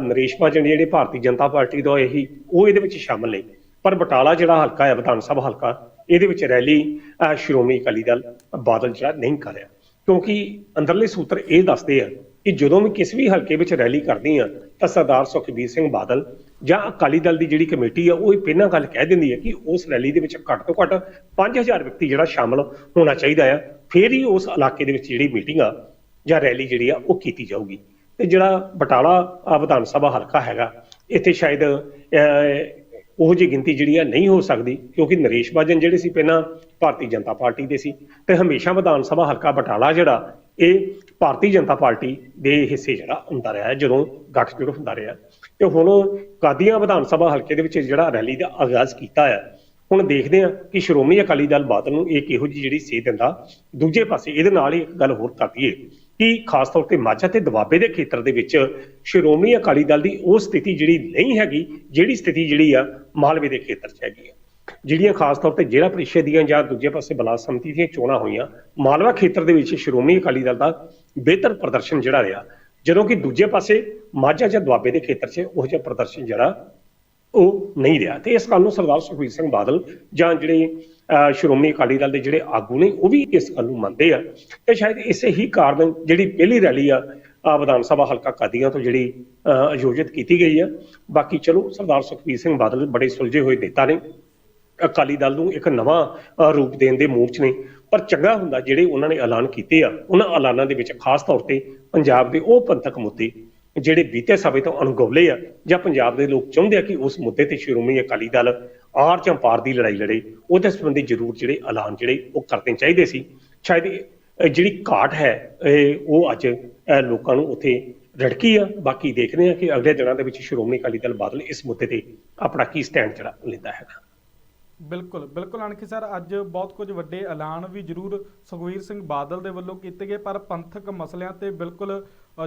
ਨਰੇਸ਼ ਭਾਜਨ ਜਿਹੜੇ ਭਾਰਤੀ ਜਨਤਾ ਪਾਰਟੀ ਦਾ ਇਹੀ, ਉਹ ਇਹਦੇ ਵਿੱਚ ਸ਼ਾਮਲ ਨੇ। ਪਰ ਬਟਾਲਾ ਜਿਹੜਾ ਹਲਕਾ ਹੈ, ਵਿਧਾਨ ਸਭਾ ਹਲਕਾ, ਇਹਦੇ ਵਿੱਚ ਰੈਲੀ ਸ਼੍ਰੋਮਣੀ ਅਕਾਲੀ ਦਲ ਬਾਦਲ ਜਿਹੜਾ ਨਹੀਂ ਕਰ ਰਿਹਾ। ਕਿਉਂਕਿ ਅੰਦਰਲੇ ਸੂਤਰ ਇਹ ਦੱਸਦੇ ਆ ਕਿ ਜਦੋਂ ਵੀ ਕਿਸੇ ਵੀ ਹਲਕੇ ਵਿੱਚ ਰੈਲੀ ਕਰਦੀ ਆ, ਤਾਂ ਸਰਦਾਰ ਸੁਖਬੀਰ ਸਿੰਘ ਬਾਦਲ ਜਾਂ ਅਕਾਲੀ ਦਲ ਦੀ ਜਿਹੜੀ ਕਮੇਟੀ ਆ, ਉਹ ਇਹ ਪਹਿਲਾਂ ਗੱਲ ਕਹਿ ਦਿੰਦੀ ਹੈ ਕਿ ਉਸ ਰੈਲੀ ਦੇ ਵਿੱਚ ਘੱਟ ਤੋਂ ਘੱਟ 5000 ਵਿਅਕਤੀ ਜਿਹੜਾ ਸ਼ਾਮਲ ਹੋਣਾ ਚਾਹੀਦਾ ਆ। ਫਿਰ ਹੀ ਉਸ ਇਲਾਕੇ ਦੇ ਵਿੱਚ ਜਿਹੜੀ ਮੀਟਿੰਗ ਆ ਜਾਂ ਰੈਲੀ ਜਿਹੜੀ ਆ, ਉਹ ਕੀਤੀ ਜਾਊਗੀ। ਤੇ ਜਿਹੜਾ ਬਟਾਲਾ ਵਿਧਾਨ ਸਭਾ ਹਲਕਾ ਹੈਗਾ, ਇੱਥੇ ਸ਼ਾਇਦ ਉਹ ਜਿਹੀ ਗਿਣਤੀ ਜਿਹੜੀ ਆ ਨਹੀਂ ਹੋ ਸਕਦੀ, ਕਿਉਂਕਿ ਨਰੇਸ਼ ਬਾਜਨ ਜਿਹੜੇ ਸੀ ਪਹਿਲਾਂ ਭਾਰਤੀ ਜਨਤਾ ਪਾਰਟੀ ਦੇ ਸੀ, ਤੇ ਹਮੇਸ਼ਾ ਵਿਧਾਨ ਸਭਾ ਹਲਕਾ ਬਟਾਲਾ ਜਿਹੜਾ, ਇਹ ਭਾਰਤੀ ਜਨਤਾ ਪਾਰਟੀ ਦੇ ਹਿੱਸੇ ਜਿਹੜਾ ਹੁੰਦਾ ਰਿਹਾ ਜਦੋਂ ਗੱਠਜੋੜ ਹੁੰਦਾ ਰਿਹਾ ਤੇ ਹੁਣ ਕਾਦੀਆਂ ਵਿਧਾਨ ਸਭਾ ਹਲਕੇ ਦੇ ਵਿੱਚ ਜਿਹੜਾ ਰੈਲੀ ਦਾ ਆਗਾਜ਼ ਕੀਤਾ ਆ ਹੁਣ ਦੇਖਦੇ ਹਾਂ ਕਿ ਸ਼੍ਰੋਮਣੀ ਅਕਾਲੀ ਦਲ ਬਾਦਲ ਨੂੰ ਇਹ ਕਿਹੋ ਜਿਹੀ ਜਿਹੜੀ ਸੇਧ ਦਿੰਦਾ, ਦੂਜੇ ਪਾਸੇ ਇਹਦੇ ਨਾਲ ਹੀ ਇੱਕ ਗੱਲ ਹੋਰ ਕਰ ਦਈਏ ਕਿ ਖਾਸ ਤੌਰ ਤੇ ਮਾਝਾ ਤੇ ਦੁਆਬੇ ਦੇ ਖੇਤਰ ਦੇ ਵਿੱਚ ਸ਼੍ਰੋਮਣੀ ਅਕਾਲੀ ਦਲ ਦੀ ਉਹ ਸਥਿਤੀ ਜਿਹੜੀ ਨਹੀਂ ਹੈਗੀ, ਜਿਹੜੀ ਸਥਿਤੀ ਜਿਹੜੀ ਆ, ਮਾਲਵੇ ਦੇ ਖੇਤਰ 'ਚ ਹੈਗੀ ਆ। ਜਿਹੜੀਆਂ ਖਾਸ ਤੌਰ ਤੇ ਜ਼ਿਲ੍ਹਾ ਪ੍ਰੀਸ਼ਦ ਦੀਆਂ ਜਾਂ ਦੂਜੇ ਪਾਸੇ ਬਲਾਕ ਸਮਿਤੀ ਦੀਆਂ ਚੋਣਾਂ ਹੋਈਆਂ, ਮਾਲਵਾ ਖੇਤਰ ਦੇ ਵਿੱਚ ਸ਼੍ਰੋਮਣੀ ਅਕਾਲੀ ਦਲ ਦਾ ਬਿਹਤਰ ਪ੍ਰਦਰਸ਼ਨ ਜਿਹੜਾ ਰਿਹਾ, ਜਦੋਂ ਕਿ ਦੂਜੇ ਪਾਸੇ ਮਾਝਾ ਜਾਂ ਦੁਆਬੇ ਦੇ ਖੇਤਰ 'ਚ ਉਹ ਜਿਹਾ ਪ੍ਰਦਰਸ਼ਨ ਜਿਹੜਾ ਉਹ ਨਹੀਂ ਰਿਹਾ। ਤੇ ਇਸ ਗੱਲ ਨੂੰ ਸਰਦਾਰ ਸੁਖਬੀਰ ਸਿੰਘ ਬਾਦਲ ਜਾਂ ਜਿਹੜੇ ਸ਼੍ਰੋਮਣੀ ਅਕਾਲੀ ਦਲ ਦੇ ਜਿਹੜੇ ਆਗੂ ਨੇ, ਉਹ ਵੀ ਇਸ ਗੱਲ ਨੂੰ ਮੰਨਦੇ ਆ ਤੇ ਸ਼ਾਇਦ ਇਸੇ ਹੀ ਕਾਰਨ ਜਿਹੜੀ ਪਹਿਲੀ ਰੈਲੀ ਆ ਵਿਧਾਨ ਸਭਾ ਹਲਕਾ ਕਾਦੀਆਂ ਤੋਂ ਜਿਹੜੀ ਆਯੋਜਿਤ ਕੀਤੀ ਗਈ ਆ। ਬਾਕੀ ਚਲੋ, ਸਰਦਾਰ ਸੁਖਬੀਰ ਸਿੰਘ ਬਾਦਲ ਬੜੇ ਸੁਲਝੇ ਹੋਏ ਨੇਤਾ ਨੇ। ਅਕਾਲੀ ਦਲ ਨੂੰ ਇੱਕ ਨਵਾਂ ਰੂਪ ਦੇਣ ਦੇ ਮੂਡ 'ਚ ਨੇ। ਪਰ ਚੰਗਾ ਹੁੰਦਾ ਜਿਹੜੇ ਉਹਨਾਂ ਨੇ ਐਲਾਨ ਕੀਤੇ ਆ, ਉਹਨਾਂ ਐਲਾਨਾਂ ਦੇ ਵਿੱਚ ਖਾਸ ਤੌਰ ਤੇ ਪੰਜਾਬ ਦੇ ਉਹ ਪੰਥਕ ਮੁੱਦੇ ਜਿਹੜੇ ਬੀਤੇ ਸਮੇਂ ਤੋਂ ਅਣਗੌਲੇ ਆ ਜਾਂ ਪੰਜਾਬ ਦੇ ਲੋਕ ਚਾਹੁੰਦੇ ਆ ਕਿ ਉਸ ਮੁੱਦੇ ਤੇ ਸ਼੍ਰੋਮਣੀ ਅਕਾਲੀ ਦਲ ਆਰ ਜਾਂ ਪਾਰ ਦੀ ਲੜਾਈ ਲੜੇ, ਉਹਦੇ ਸੰਬੰਧੀ ਜ਼ਰੂਰ ਜਿਹੜੇ ਐਲਾਨ ਜਿਹੜੇ ਉਹ ਕਰਨੇ ਚਾਹੀਦੇ ਸੀ। ਸ਼ਾਇਦ ਜਿਹੜੀ ਘਾਟ ਹੈ ਉਹ ਅੱਜ ਲੋਕਾਂ ਨੂੰ ਉੱਥੇ ਰੜਕੀ ਆ। ਬਾਕੀ ਦੇਖਦੇ ਆ ਕਿ ਅਗਲੇ ਦਿਨਾਂ ਦੇ ਵਿੱਚ ਸ਼੍ਰੋਮਣੀ ਅਕਾਲੀ ਦਲ ਬਾਦਲ ਇਸ ਮੁੱਦੇ ਤੇ ਆਪਣਾ ਕੀ ਸਟੈਂਡ ਜਿਹੜਾ ਲੈਂਦਾ ਹੈਗਾ। ਬਿਲਕੁਲ ਬਿਲਕੁਲ ਅਣਖੀ ਸਰ, ਅੱਜ ਬਹੁਤ ਕੁਝ ਵੱਡੇ ਐਲਾਨ ਵੀ ਜ਼ਰੂਰ ਸੁਖਵੀਰ ਸਿੰਘ ਬਾਦਲ ਦੇ ਵੱਲੋਂ ਕੀਤੇ ਗਏ, ਪਰ ਪੰਥਕ ਮਸਲਿਆਂ ਤੇ ਬਿਲਕੁਲ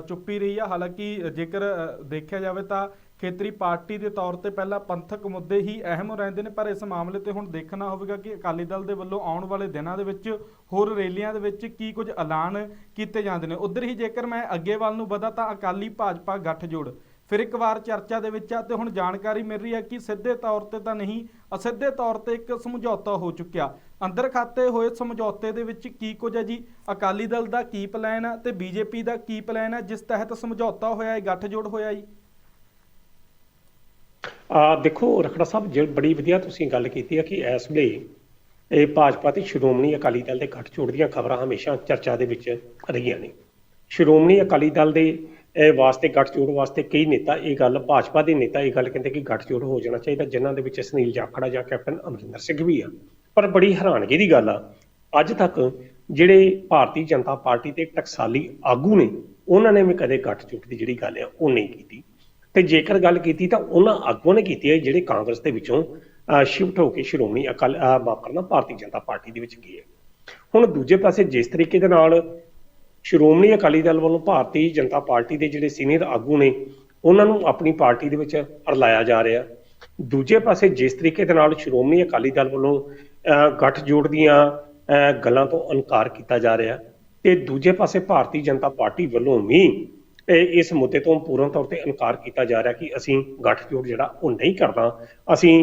ਚੁੱਪੀ ਰਹੀ ਆ। ਹਾਲਾਂਕਿ ਜੇਕਰ ਦੇਖਿਆ ਜਾਵੇ ਤਾਂ ਖੇਤਰੀ ਪਾਰਟੀ ਦੇ ਤੌਰ ਤੇ ਪਹਿਲਾਂ ਪੰਥਕ ਮੁੱਦੇ ਹੀ ਅਹਿਮ ਰਹਿੰਦੇ ਨੇ, ਪਰ ਇਸ ਮਾਮਲੇ ਤੇ ਹੁਣ ਦੇਖਣਾ ਹੋਵੇਗਾ ਕਿ ਅਕਾਲੀ ਦਲ ਦੇ ਵੱਲੋਂ ਆਉਣ ਵਾਲੇ ਦਿਨਾਂ ਦੇ ਵਿੱਚ ਹੋਰ ਰੈਲੀਆਂ ਦੇ ਵਿੱਚ ਕੀ ਕੁਝ ਐਲਾਨ ਕੀਤੇ ਜਾਂਦੇ ਨੇ। ਉਧਰ ਹੀ ਜੇਕਰ ਮੈਂ ਅੱਗੇ ਵੱਲ ਨੂੰ ਵਧਾ ਤਾਂ ਅਕਾਲੀ ਭਾਜਪਾ ਗੱਠਜੋੜ। ਫਿਰ ਇੱਕ ਵਾਰ ਚਰਚਾ ਦੇ ਵਿੱਚ ਆ ਤੇ ਹੁਣ ਜਾਣਕਾਰੀ ਮਿਲ ਰਹੀ ਹੈ ਕਿ ਸਿੱਧੇ ਤੌਰ ਤੇ ਤਾਂ ਨਹੀਂ, ਅਸਿੱਧੇ ਤੌਰ ਤੇ ਇੱਕ ਸਮਝੌਤਾ ਹੋ ਚੁੱਕਿਆ। ਅੰਦਰ ਖਾਤੇ ਹੋਏ ਸਮਝੌਤੇ ਦੇ ਵਿੱਚ ਕੀ ਕੁਝ ਹੈ ਜੀ? ਅਕਾਲੀ ਦਲ ਦਾ ਕੀ ਪਲਾਨ ਹੈ ਤੇ ਬੀਜੇਪੀ ਦਾ ਕੀ ਪਲਾਨ ਹੈ ਜਿਸ ਤਹਿਤ ਸਮਝੌਤਾ ਹੋਇਆ ਹੈ ਗੱਠਜੋੜ ਹੋਇਆ ਜੀ? ਆ ਦੇਖੋ, ਰਖੜਾ ਸਾਹਿਬ ਜਿਹੜੀ ਬੜੀ ਵਧੀਆ ਤੁਸੀਂ ਗੱਲ ਕੀਤੀ ਹੈ ਕਿ ਇਸ ਵੇਲੇ ਇਹ ਭਾਜਪਾ ਤੇ ਸ਼੍ਰੋਮਣੀ ਅਕਾਲੀ ਦਲ ਦੇ ਗੱਠਜੋੜ ਦੀਆਂ ਖਬਰਾਂ ਹਮੇਸ਼ਾ ਚਰਚਾ ਦੇ ਵਿੱਚ ਰਹੀਆਂ ਨੇ। ਸ਼੍ਰੋਮਣੀ ਅਕਾਲੀ ਦਲ ਦੇ ਵਾਸਤੇ ਗੱਠਜੋੜ ਵਾਸਤੇ ਕਈ ਨੇਤਾ ਇਹ ਗੱਲ, ਭਾਜਪਾ ਦੇ ਨੇਤਾ ਇਹ ਗੱਲ ਕਹਿੰਦੇ ਕਿ ਗੱਠਜੋੜ ਹੋ ਜਾਣਾ ਚਾਹੀਦਾ, ਜਿਨ੍ਹਾਂ ਦੇ ਵਿੱਚ ਸੁਨੀਲ ਜਾਖੜਾ ਜਾਂ ਕੈਪਟਨ ਅਮਰਿੰਦਰ ਸਿੰਘ ਵੀ ਆ। ਪਰ ਬੜੀ ਹੈਰਾਨਗੀ ਦੀ ਗੱਲ ਆ, ਅੱਜ ਤੱਕ ਜਿਹੜੇ ਭਾਰਤੀ ਜਨਤਾ ਪਾਰਟੀ ਦੇ ਟਕਸਾਲੀ ਆਗੂ ਨੇ, ਉਹਨਾਂ ਨੇ ਵੀ ਕਦੇ ਗੱਠਜੋੜ ਦੀ ਜਿਹੜੀ ਗੱਲ ਆ, ਉਹ ਨਹੀਂ ਕੀਤੀ। ਤੇ ਜੇਕਰ ਗੱਲ ਕੀਤੀ ਤਾਂ ਉਹਨਾਂ ਆਗੂਆਂ ਨੇ ਕੀਤੀ ਹੈ ਜਿਹੜੇ ਕਾਂਗਰਸ ਦੇ ਵਿੱਚੋਂ ਸ਼ਿਫਟ ਹੋ ਕੇ ਸ਼੍ਰੋਮਣੀ ਅਕਾਲ, ਅਹ ਮਾਫ਼ ਕਰਨਾ ਭਾਰਤੀ ਜਨਤਾ ਪਾਰਟੀ ਦੇ ਵਿੱਚ ਗਏ ਹੁਣ ਦੂਜੇ ਪਾਸੇ ਜਿਸ ਤਰੀਕੇ ਦੇ ਨਾਲ ਸ਼੍ਰੋਮਣੀ ਅਕਾਲੀ ਦਲ ਵੱਲੋਂ ਭਾਰਤੀ ਜਨਤਾ ਪਾਰਟੀ ਦੇ ਜਿਹੜੇ ਸੀਨੀਅਰ ਆਗੂ ਨੇ ਉਹਨਾਂ ਨੂੰ ਆਪਣੀ ਪਾਰਟੀ ਦੇ ਵਿੱਚ ਰਲਾਇਆ ਜਾ ਰਿਹਾ। ਦੂਜੇ ਪਾਸੇ ਜਿਸ ਤਰੀਕੇ ਦੇ ਨਾਲ ਸ਼੍ਰੋਮਣੀ ਅਕਾਲੀ ਦਲ ਵੱਲੋਂ ਅਹ, ਗੱਠਜੋੜ ਦੀਆਂ ਗੱਲਾਂ ਤੋਂ ਇਨਕਾਰ ਕੀਤਾ ਜਾ ਰਿਹਾ ਤੇ ਦੂਜੇ ਪਾਸੇ ਭਾਰਤੀ ਜਨਤਾ ਪਾਰਟੀ ਵੱਲੋਂ ਵੀ ਇਸ ਮੁੱਦੇ ਤੋਂ ਪੂਰਨ ਤੌਰ ਤੇ ਇਨਕਾਰ ਕੀਤਾ ਜਾ ਰਿਹਾ ਕਿ ਅਸੀਂ ਗੱਠਜੋੜ ਜਿਹੜਾ ਉਹ ਨਹੀਂ ਕਰਨਾ। ਅਸੀਂ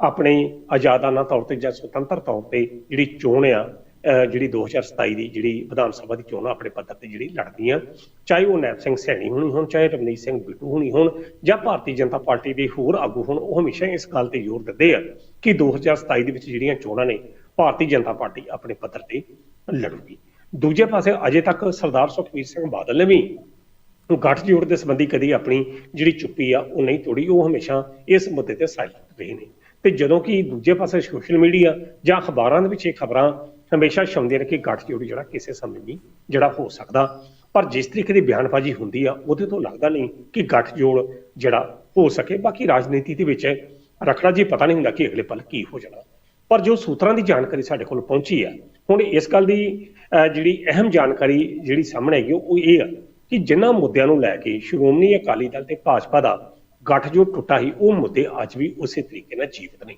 ਆਪਣੇ ਆਜ਼ਾਦਾਨਾ ਤੌਰ ਤੇ ਜਾਂ ਸੁਤੰਤਰ ਤੌਰ ਤੇ ਜਿਹੜੀ ਚੋਣ ਆ ਜਿਹੜੀ 2027 ਦੀ ਜਿਹੜੀ ਵਿਧਾਨ ਸਭਾ ਦੀ ਚੋਣ ਆਪਣੇ ਪੱਧਰ ਤੇ ਜਿਹੜੀ ਲੜਦੀਆਂ, ਚਾਹੇ ਉਹ ਨੈਬ ਸਿੰਘ ਸੈਣੀ ਹੋਣੀ ਹੋਣ, ਚਾਹੇ ਰਮਨੀਤ ਸਿੰਘ ਬਿੱਟੂ ਹੋਣੀ ਹੋਣ, ਜਾਂ ਭਾਰਤੀ ਜਨਤਾ ਪਾਰਟੀ ਦੇ ਹੋਰ ਆਗੂ ਹੋਣ, ਉਹ ਹਮੇਸ਼ਾ ਇਸ ਗੱਲ ਤੇ ਜ਼ੋਰ ਦਿੰਦੇ ਆ ਕਿ 2027 ਦੇ ਵਿੱਚ ਜਿਹੜੀਆਂ ਚੋਣਾਂ ਨੇ, ਭਾਰਤੀ ਜਨਤਾ ਪਾਰਟੀ ਆਪਣੇ ਪੱਧਰ ਤੇ ਲੜੂਗੀ। ਦੂਜੇ ਪਾਸੇ ਅਜੇ ਤੱਕ ਸਰਦਾਰ ਸੁਖਬੀਰ ਸਿੰਘ ਬਾਦਲ ਨੇ ਵੀ ਗੱਠਜੋੜ ਦੇ ਸੰਬੰਧੀ ਕਦੀ ਆਪਣੀ ਜਿਹੜੀ ਚੁੱਪੀ ਆ, ਉਹ ਨਹੀਂ ਤੋੜੀ, ਉਹ ਹਮੇਸ਼ਾ ਇਸ ਮੁੱਦੇ ਤੇ ਸਾਈਲੈਂਟ ਰਹੇ ਨੇ। ਤੇ ਜਦੋਂ ਕਿ ਦੂਜੇ ਪਾਸੇ ਸੋਸ਼ਲ ਮੀਡੀਆ ਜਾਂ ਅਖਬਾਰਾਂ ਦੇ ਵਿੱਚ ਇਹ ਖਬਰਾਂ ਹਮੇਸ਼ਾ ਛਾਉਂਦੀਆਂ ਨੇ ਕਿ ਗੱਠਜੋੜ ਜਿਹੜਾ ਕਿਸੇ ਸਮੇਂ ਵੀ ਜਿਹੜਾ ਹੋ ਸਕਦਾ। ਪਰ ਜਿਸ ਤਰੀਕੇ ਦੀ ਬਿਆਨਬਾਜ਼ੀ ਹੁੰਦੀ ਆ, ਉਹਦੇ ਤੋਂ ਲੱਗਦਾ ਨਹੀਂ ਕਿ ਗੱਠਜੋੜ ਜਿਹੜਾ ਹੋ ਸਕੇ। ਬਾਕੀ ਰਾਜਨੀਤੀ ਦੇ ਵਿੱਚ ਰਖੜਾ ਜੀ, ਪਤਾ ਨਹੀਂ ਹੁੰਦਾ ਕਿ ਅਗਲੇ ਪਲ ਕੀ ਹੋ ਜਾਣਾ। ਪਰ ਜੋ ਸੂਤਰਾਂ ਦੀ ਜਾਣਕਾਰੀ ਸਾਡੇ ਕੋਲ ਪਹੁੰਚੀ ਆ, ਹੁਣ ਇਸ ਗੱਲ ਦੀ ਜਿਹੜੀ ਅਹਿਮ ਜਾਣਕਾਰੀ ਜਿਹੜੀ ਸਾਹਮਣੇ ਆਈ ਉਹ ਇਹ ਆ ਕਿ ਜਿਨ੍ਹਾਂ ਮੁੱਦਿਆਂ ਨੂੰ ਲੈ ਕੇ ਸ਼੍ਰੋਮਣੀ ਅਕਾਲੀ ਦਲ ਤੇ ਭਾਜਪਾ ਦਾ ਗੱਠਜੋੜ ਟੁੱਟਾ ਹੀ ਉਹ ਮੁੱਦੇ ਅੱਜ ਵੀ ਉਸੇ ਤਰੀਕੇ ਨਾਲ ਜੀਵਤ ਨੇ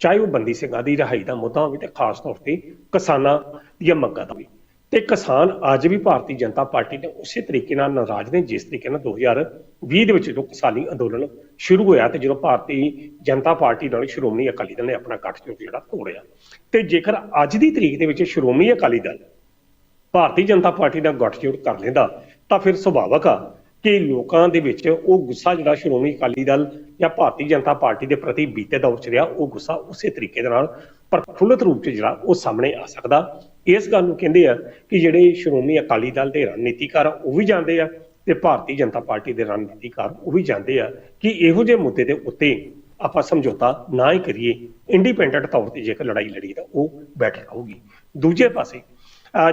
ਚਾਹੇ ਉਹ ਬੰਦੀ ਸਿੰਘਾਂ ਦੀ ਰਿਹਾਈ ਦਾ ਮੁੱਦਾ ਹੋਵੇ ਤੇ ਖਾਸ ਤੌਰ ਤੇ ਕਿਸਾਨਾਂ ਦੀਆਂ ਮੰਗਾਂ ਦਾ ਵੀ ਤੇ ਕਿਸਾਨ ਅੱਜ ਵੀ ਭਾਰਤੀ ਜਨਤਾ ਪਾਰਟੀ ਦੇ ਉਸੇ ਤਰੀਕੇ ਨਾਲ ਨਾਰਾਜ਼ ਨੇ, ਜਿਸ ਤਰੀਕੇ ਨਾਲ 2020 ਦੇ ਵਿੱਚ ਜਦੋਂ ਕਿਸਾਨੀ ਅੰਦੋਲਨ ਸ਼ੁਰੂ ਹੋਇਆ ਤੇ ਜਦੋਂ ਭਾਰਤੀ ਜਨਤਾ ਪਾਰਟੀ ਨਾਲ ਸ਼੍ਰੋਮਣੀ ਅਕਾਲੀ ਦਲ ਨੇ ਆਪਣਾ ਗੱਠਜੋੜ ਜਿਹੜਾ ਤੋੜਿਆ। ਤੇ ਜੇਕਰ ਅੱਜ ਦੀ ਤਰੀਕ ਦੇ ਵਿੱਚ ਸ਼੍ਰੋਮਣੀ ਅਕਾਲੀ ਦਲ ਭਾਰਤੀ ਜਨਤਾ ਪਾਰਟੀ ਨਾਲ ਗੱਠਜੋੜ ਕਰ ਲੈਂਦਾ, ਤਾਂ ਫਿਰ ਸੁਭਾਵਕ ਆ ਕਿ ਲੋਕਾਂ ਦੇ ਵਿੱਚ ਉਹ ਗੁੱਸਾ ਜਿਹੜਾ ਸ਼੍ਰੋਮਣੀ ਅਕਾਲੀ ਦਲ ਜਾਂ ਭਾਰਤੀ ਜਨਤਾ ਪਾਰਟੀ ਦੇ ਪ੍ਰਤੀ ਬੀਤੇ ਦੌਰ 'ਚ ਰਿਹਾ, ਉਹ ਗੁੱਸਾ ਉਸੇ ਤਰੀਕੇ ਦੇ ਨਾਲ ਪ੍ਰਫੁੱਲਤ ਰੂਪ 'ਚ ਜਿਹੜਾ ਉਹ ਸਾਹਮਣੇ ਆ ਸਕਦਾ। ਇਸ ਗੱਲ ਨੂੰ ਕਹਿੰਦੇ ਆ ਕਿ ਜਿਹੜੇ ਸ਼੍ਰੋਮਣੀ ਅਕਾਲੀ ਦਲ ਦੇ ਰਣਨੀਤੀਕਾਰ ਉਹ ਵੀ ਜਾਂਦੇ ਆ ਤੇ ਭਾਰਤੀ ਜਨਤਾ ਪਾਰਟੀ ਦੇ ਰਣਨੀਤੀਕਾਰ ਉਹ ਵੀ ਜਾਂਦੇ ਆ ਕਿ ਇਹੋ ਜਿਹੇ ਮੁੱਦੇ ਦੇ ਉੱਤੇ ਆਪਾਂ ਸਮਝੌਤਾ ਨਾ ਹੀ ਕਰੀਏ। ਇੰਡੀਪੈਂਡੈਂਟ ਤੌਰ ਤੇ ਜੇਕਰ ਲੜਾਈ ਲੜੀ ਤਾਂ ਉਹ ਬੈਟਰ ਰਹੂਗੀ ਦੂਜੇ ਪਾਸੇ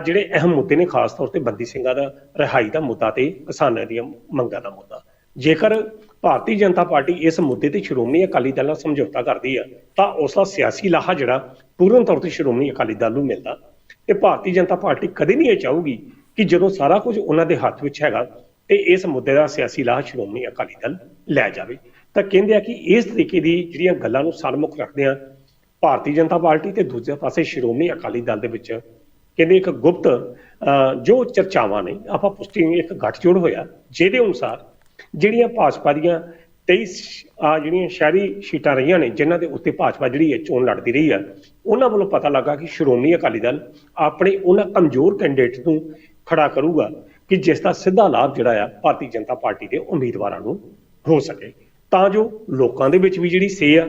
ਜਿਹੜੇ ਅਹਿਮ ਮੁੱਦੇ ਨੇ, ਖਾਸ ਤੌਰ ਤੇ ਬੰਦੀ ਸਿੰਘਾਂ ਦਾ, ਰਿਹਾਈ ਦਾ ਮੁੱਦਾ ਤੇ ਕਿਸਾਨਾਂ ਦੀਆਂ ਮੰਗਾਂ ਦਾ ਮੁੱਦਾ। ਜੇਕਰ ਭਾਰਤੀ ਜਨਤਾ ਪਾਰਟੀ ਇਸ ਮੁੱਦੇ ਤੇ ਸ਼੍ਰੋਮਣੀ ਅਕਾਲੀ ਦਲ ਨਾਲ ਸਮਝੌਤਾ ਕਰਦੀ ਆ ਤਾਂ ਉਸ ਦਾ ਸਿਆਸੀ ਲਾਹਾ ਜਿਹੜਾ ਪੂਰਨ ਤੌਰ ਤੇ ਸ਼੍ਰੋਮਣੀ ਅਕਾਲੀ ਦਲ ਨੂੰ ਮਿਲਦਾ। ਤੇ ਭਾਰਤੀ ਜਨਤਾ ਪਾਰਟੀ ਕਦੇ ਨਹੀਂ ਇਹ ਚਾਹੂਗੀ ਕਿ ਜਦੋਂ ਸਾਰਾ ਕੁਝ ਉਹਨਾਂ ਦੇ ਹੱਥ ਵਿੱਚ ਹੈਗਾ ਤੇ ਇਸ ਮੁੱਦੇ ਦਾ ਸਿਆਸੀ ਲਾਹਾ ਸ਼੍ਰੋਮਣੀ ਅਕਾਲੀ ਦਲ ਲੈ ਜਾਵੇ। ਤਾਂ ਕਹਿੰਦੇ ਆ ਕਿ ਇਸ ਤਰੀਕੇ ਦੀ ਜਿਹੜੀਆਂ ਗੱਲਾਂ ਨੂੰ ਸਨਮੁਖ ਰੱਖਦੇ ਆ ਭਾਰਤੀ ਜਨਤਾ ਪਾਰਟੀ ਤੇ ਦੂਜੇ ਪਾਸੇ ਸ਼੍ਰੋਮਣੀ ਅਕਾਲੀ ਦਲ ਦੇ ਵਿੱਚ ਕਹਿੰਦੇ ਇੱਕ ਗੁਪਤ ਅਹ, ਜੋ ਚਰਚਾਵਾਂ ਨੇ ਆਪਾਂ ਪੁਸ਼ਟੀ ਇੱਕ ਗੱਠਜੋੜ ਹੋਇਆ ਜਿਹਦੇ ਅਨੁਸਾਰ ਜਿਹੜੀਆਂ ਭਾਜਪਾ ਦੀਆਂ 23 ਆ ਜਿਹੜੀਆਂ ਸ਼ਹਿਰੀ ਸੀਟਾਂ ਰਹੀਆਂ ਨੇ, ਜਿਨ੍ਹਾਂ ਦੇ ਉੱਤੇ ਭਾਜਪਾ ਜਿਹੜੀ ਹੈ ਚੋਣ ਲੜਦੀ ਰਹੀ ਆ ਉਹਨਾਂ ਵੱਲੋਂ ਪਤਾ ਲੱਗਾ ਕਿ ਸ਼੍ਰੋਮਣੀ ਅਕਾਲੀ ਦਲ ਆਪਣੇ ਉਹਨਾਂ ਕਮਜ਼ੋਰ ਕੈਂਡੀਡੇਟ ਨੂੰ ਖੜਾ ਕਰੂਗਾ ਕਿ ਜਿਸ ਦਾ ਸਿੱਧਾ ਲਾਭ ਜਿਹੜਾ ਆ ਭਾਰਤੀ ਜਨਤਾ ਪਾਰਟੀ ਦੇ ਉਮੀਦਵਾਰਾਂ ਨੂੰ ਹੋ ਸਕੇ। ਤਾਂ ਜੋ ਲੋਕਾਂ ਦੇ ਵਿੱਚ ਵੀ ਜਿਹੜੀ ਸੇ ਆ,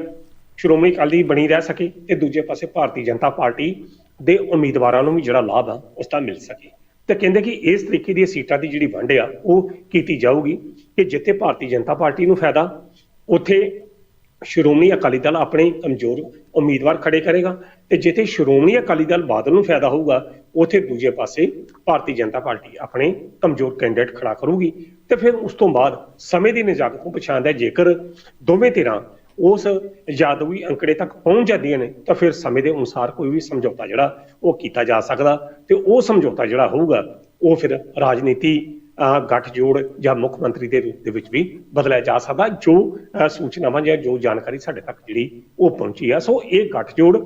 ਸ਼੍ਰੋਮਣੀ ਅਕਾਲੀ ਬਣੀ ਰਹਿ ਸਕੇ ਤੇ ਦੂਜੇ ਪਾਸੇ ਭਾਰਤੀ ਜਨਤਾ ਪਾਰਟੀ ਦੇ ਉਮੀਦਵਾਰਾਂ ਨੂੰ ਵੀ ਜਿਹੜਾ ਲਾਭ ਆ, ਉਸ ਦਾ ਮਿਲ ਸਕੇ। ਤੇ ਕਹਿੰਦੇ ਕਿ ਇਸ ਤਰੀਕੇ ਦੀ ਸੀਟਾਂ ਦੀ ਜਿਹੜੀ ਵੰਡ ਆ, ਉਹ ਕੀਤੀ ਜਾਊਗੀ ਕਿ ਜਿੱਥੇ ਭਾਰਤੀ ਜਨਤਾ ਪਾਰਟੀ ਨੂੰ ਫਾਇਦਾ, ਉੱਥੇ ਸ਼੍ਰੋਮਣੀ ਅਕਾਲੀ ਦਲ ਆਪਣੇ ਕਮਜ਼ੋਰ ਉਮੀਦਵਾਰ ਖੜੇ ਕਰੇਗਾ ਤੇ ਜਿੱਥੇ ਸ਼੍ਰੋਮਣੀ ਅਕਾਲੀ ਦਲ ਬਾਦਲ ਨੂੰ ਫਾਇਦਾ ਹੋਊਗਾ, ਉੱਥੇ ਦੂਜੇ ਪਾਸੇ ਭਾਰਤੀ ਜਨਤਾ ਪਾਰਟੀ ਆਪਣੇ ਕਮਜ਼ੋਰ ਕੈਂਡੀਡੇਟ ਖੜਾ ਕਰੂਗੀ ਤੇ ਫਿਰ ਉਸ ਤੋਂ ਬਾਅਦ ਸਮੇਂ ਦੀ ਨਿਜਾਕਤ ਨੂੰ ਪਛਾਣਦਾ ਜੇਕਰ ਦੋਵੇਂ ਧਿਰਾਂ ਉਸ ਜਾਦੂਈ ਅੰਕੜੇ ਤੱਕ ਪਹੁੰਚ ਜਾਂਦੀਆਂ ਨੇ ਤਾਂ ਫਿਰ ਸਮੇਂ ਦੇ ਅਨੁਸਾਰ ਕੋਈ ਵੀ ਸਮਝੌਤਾ ਜਿਹੜਾ ਉਹ ਕੀਤਾ ਜਾ ਸਕਦਾ ਤੇ ਉਹ ਸਮਝੌਤਾ ਜਿਹੜਾ ਹੋਊਗਾ ਉਹ ਫਿਰ ਰਾਜਨੀਤੀ ਅਹ, ਗੱਠਜੋੜ ਜਾਂ ਮੁੱਖ ਮੰਤਰੀ ਦੇ ਰੂਪ ਦੇ ਵਿੱਚ ਵੀ ਬਦਲਿਆ ਜਾ ਸਕਦਾ ਜੋ ਸੂਚਨਾਵਾਂ ਜਾਂ ਜੋ ਜਾਣਕਾਰੀ ਸਾਡੇ ਤੱਕ ਜਿਹੜੀ ਉਹ ਪਹੁੰਚੀ ਆ। ਸੋ ਇਹ ਗੱਠਜੋੜ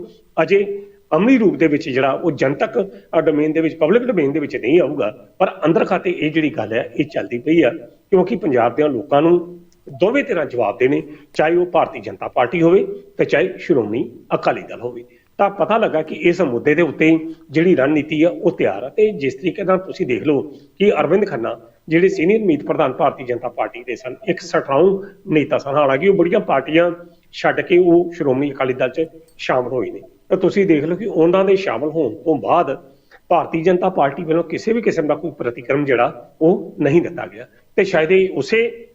ਅਜੇ ਅਮਲੀ ਰੂਪ ਦੇ ਵਿੱਚ ਜਿਹੜਾ ਉਹ ਜਨਤਕ ਡੋਮੇਨ ਦੇ ਵਿੱਚ ਪਬਲਿਕ ਡੋਮੇਨ ਦੇ ਵਿੱਚ ਨਹੀਂ ਆਊਗਾ ਪਰ ਅੰਦਰ ਖਾਤੇ ਇਹ ਜਿਹੜੀ ਗੱਲ ਹੈ ਇਹ ਚੱਲਦੀ ਪਈ ਆ ਕਿਉਂਕਿ ਪੰਜਾਬ ਦੇ ਲੋਕਾਂ ਨੂੰ ਦੋਵੇਂ ਧਿਰਾਂ ਜਵਾਬ ਦੇਣੇ, ਚਾਹੇ ਉਹ ਭਾਰਤੀ ਜਨਤਾ ਪਾਰਟੀ ਹੋਵੇ ਤੇ ਚਾਹੇ ਸ਼੍ਰੋਮਣੀ ਅਕਾਲੀ ਦਲ ਹੋਵੇ। ਤਾਂ ਪਤਾ ਲੱਗਾ ਕਿ ਇਸ ਮੁੱਦੇ ਦੇ ਉੱਤੇ ਜਿਹੜੀ ਰਣਨੀਤੀ ਆ, ਉਹ ਤਿਆਰ ਆ ਤੇ ਜਿਸ ਤਰੀਕੇ ਨਾਲ ਤੁਸੀਂ ਦੇਖ ਲਓ ਕਿ ਅਰਵਿੰਦ ਖੰਨਾ ਜਿਹੜੇ ਸੀਨੀਅਰ ਮੀਤ ਪ੍ਰਧਾਨ ਭਾਰਤੀ ਜਨਤਾ ਪਾਰਟੀ ਦੇ ਸਨ, ਇੱਕ ਸਟਰੋਂਗ ਨੇਤਾ ਸਨ, ਹਾਲਾਂਕਿ ਉਹ ਬੜੀਆਂ ਪਾਰਟੀਆਂ ਛੱਡ ਕੇ ਉਹ ਸ਼੍ਰੋਮਣੀ ਅਕਾਲੀ ਦਲ 'ਚ ਸ਼ਾਮਲ ਹੋਏ ਨੇ। ਤਾਂ ਤੁਸੀਂ ਦੇਖ ਲਓ ਕਿ ਉਹਨਾਂ ਦੇ ਸ਼ਾਮਲ ਹੋਣ ਤੋਂ ਬਾਅਦ ਭਾਰਤੀ ਜਨਤਾ ਪਾਰਟੀ ਵੱਲੋਂ ਕਿਸੇ ਵੀ ਕਿਸਮ ਦਾ ਕੋਈ ਪ੍ਰਤੀਕਰਮ ਜਿਹੜਾ, ਉਹ ਨਹੀਂ ਦਿੱਤਾ ਗਿਆ। ਤੇ ਸ਼ਾਇਦ ਇਹ ਉਸੇ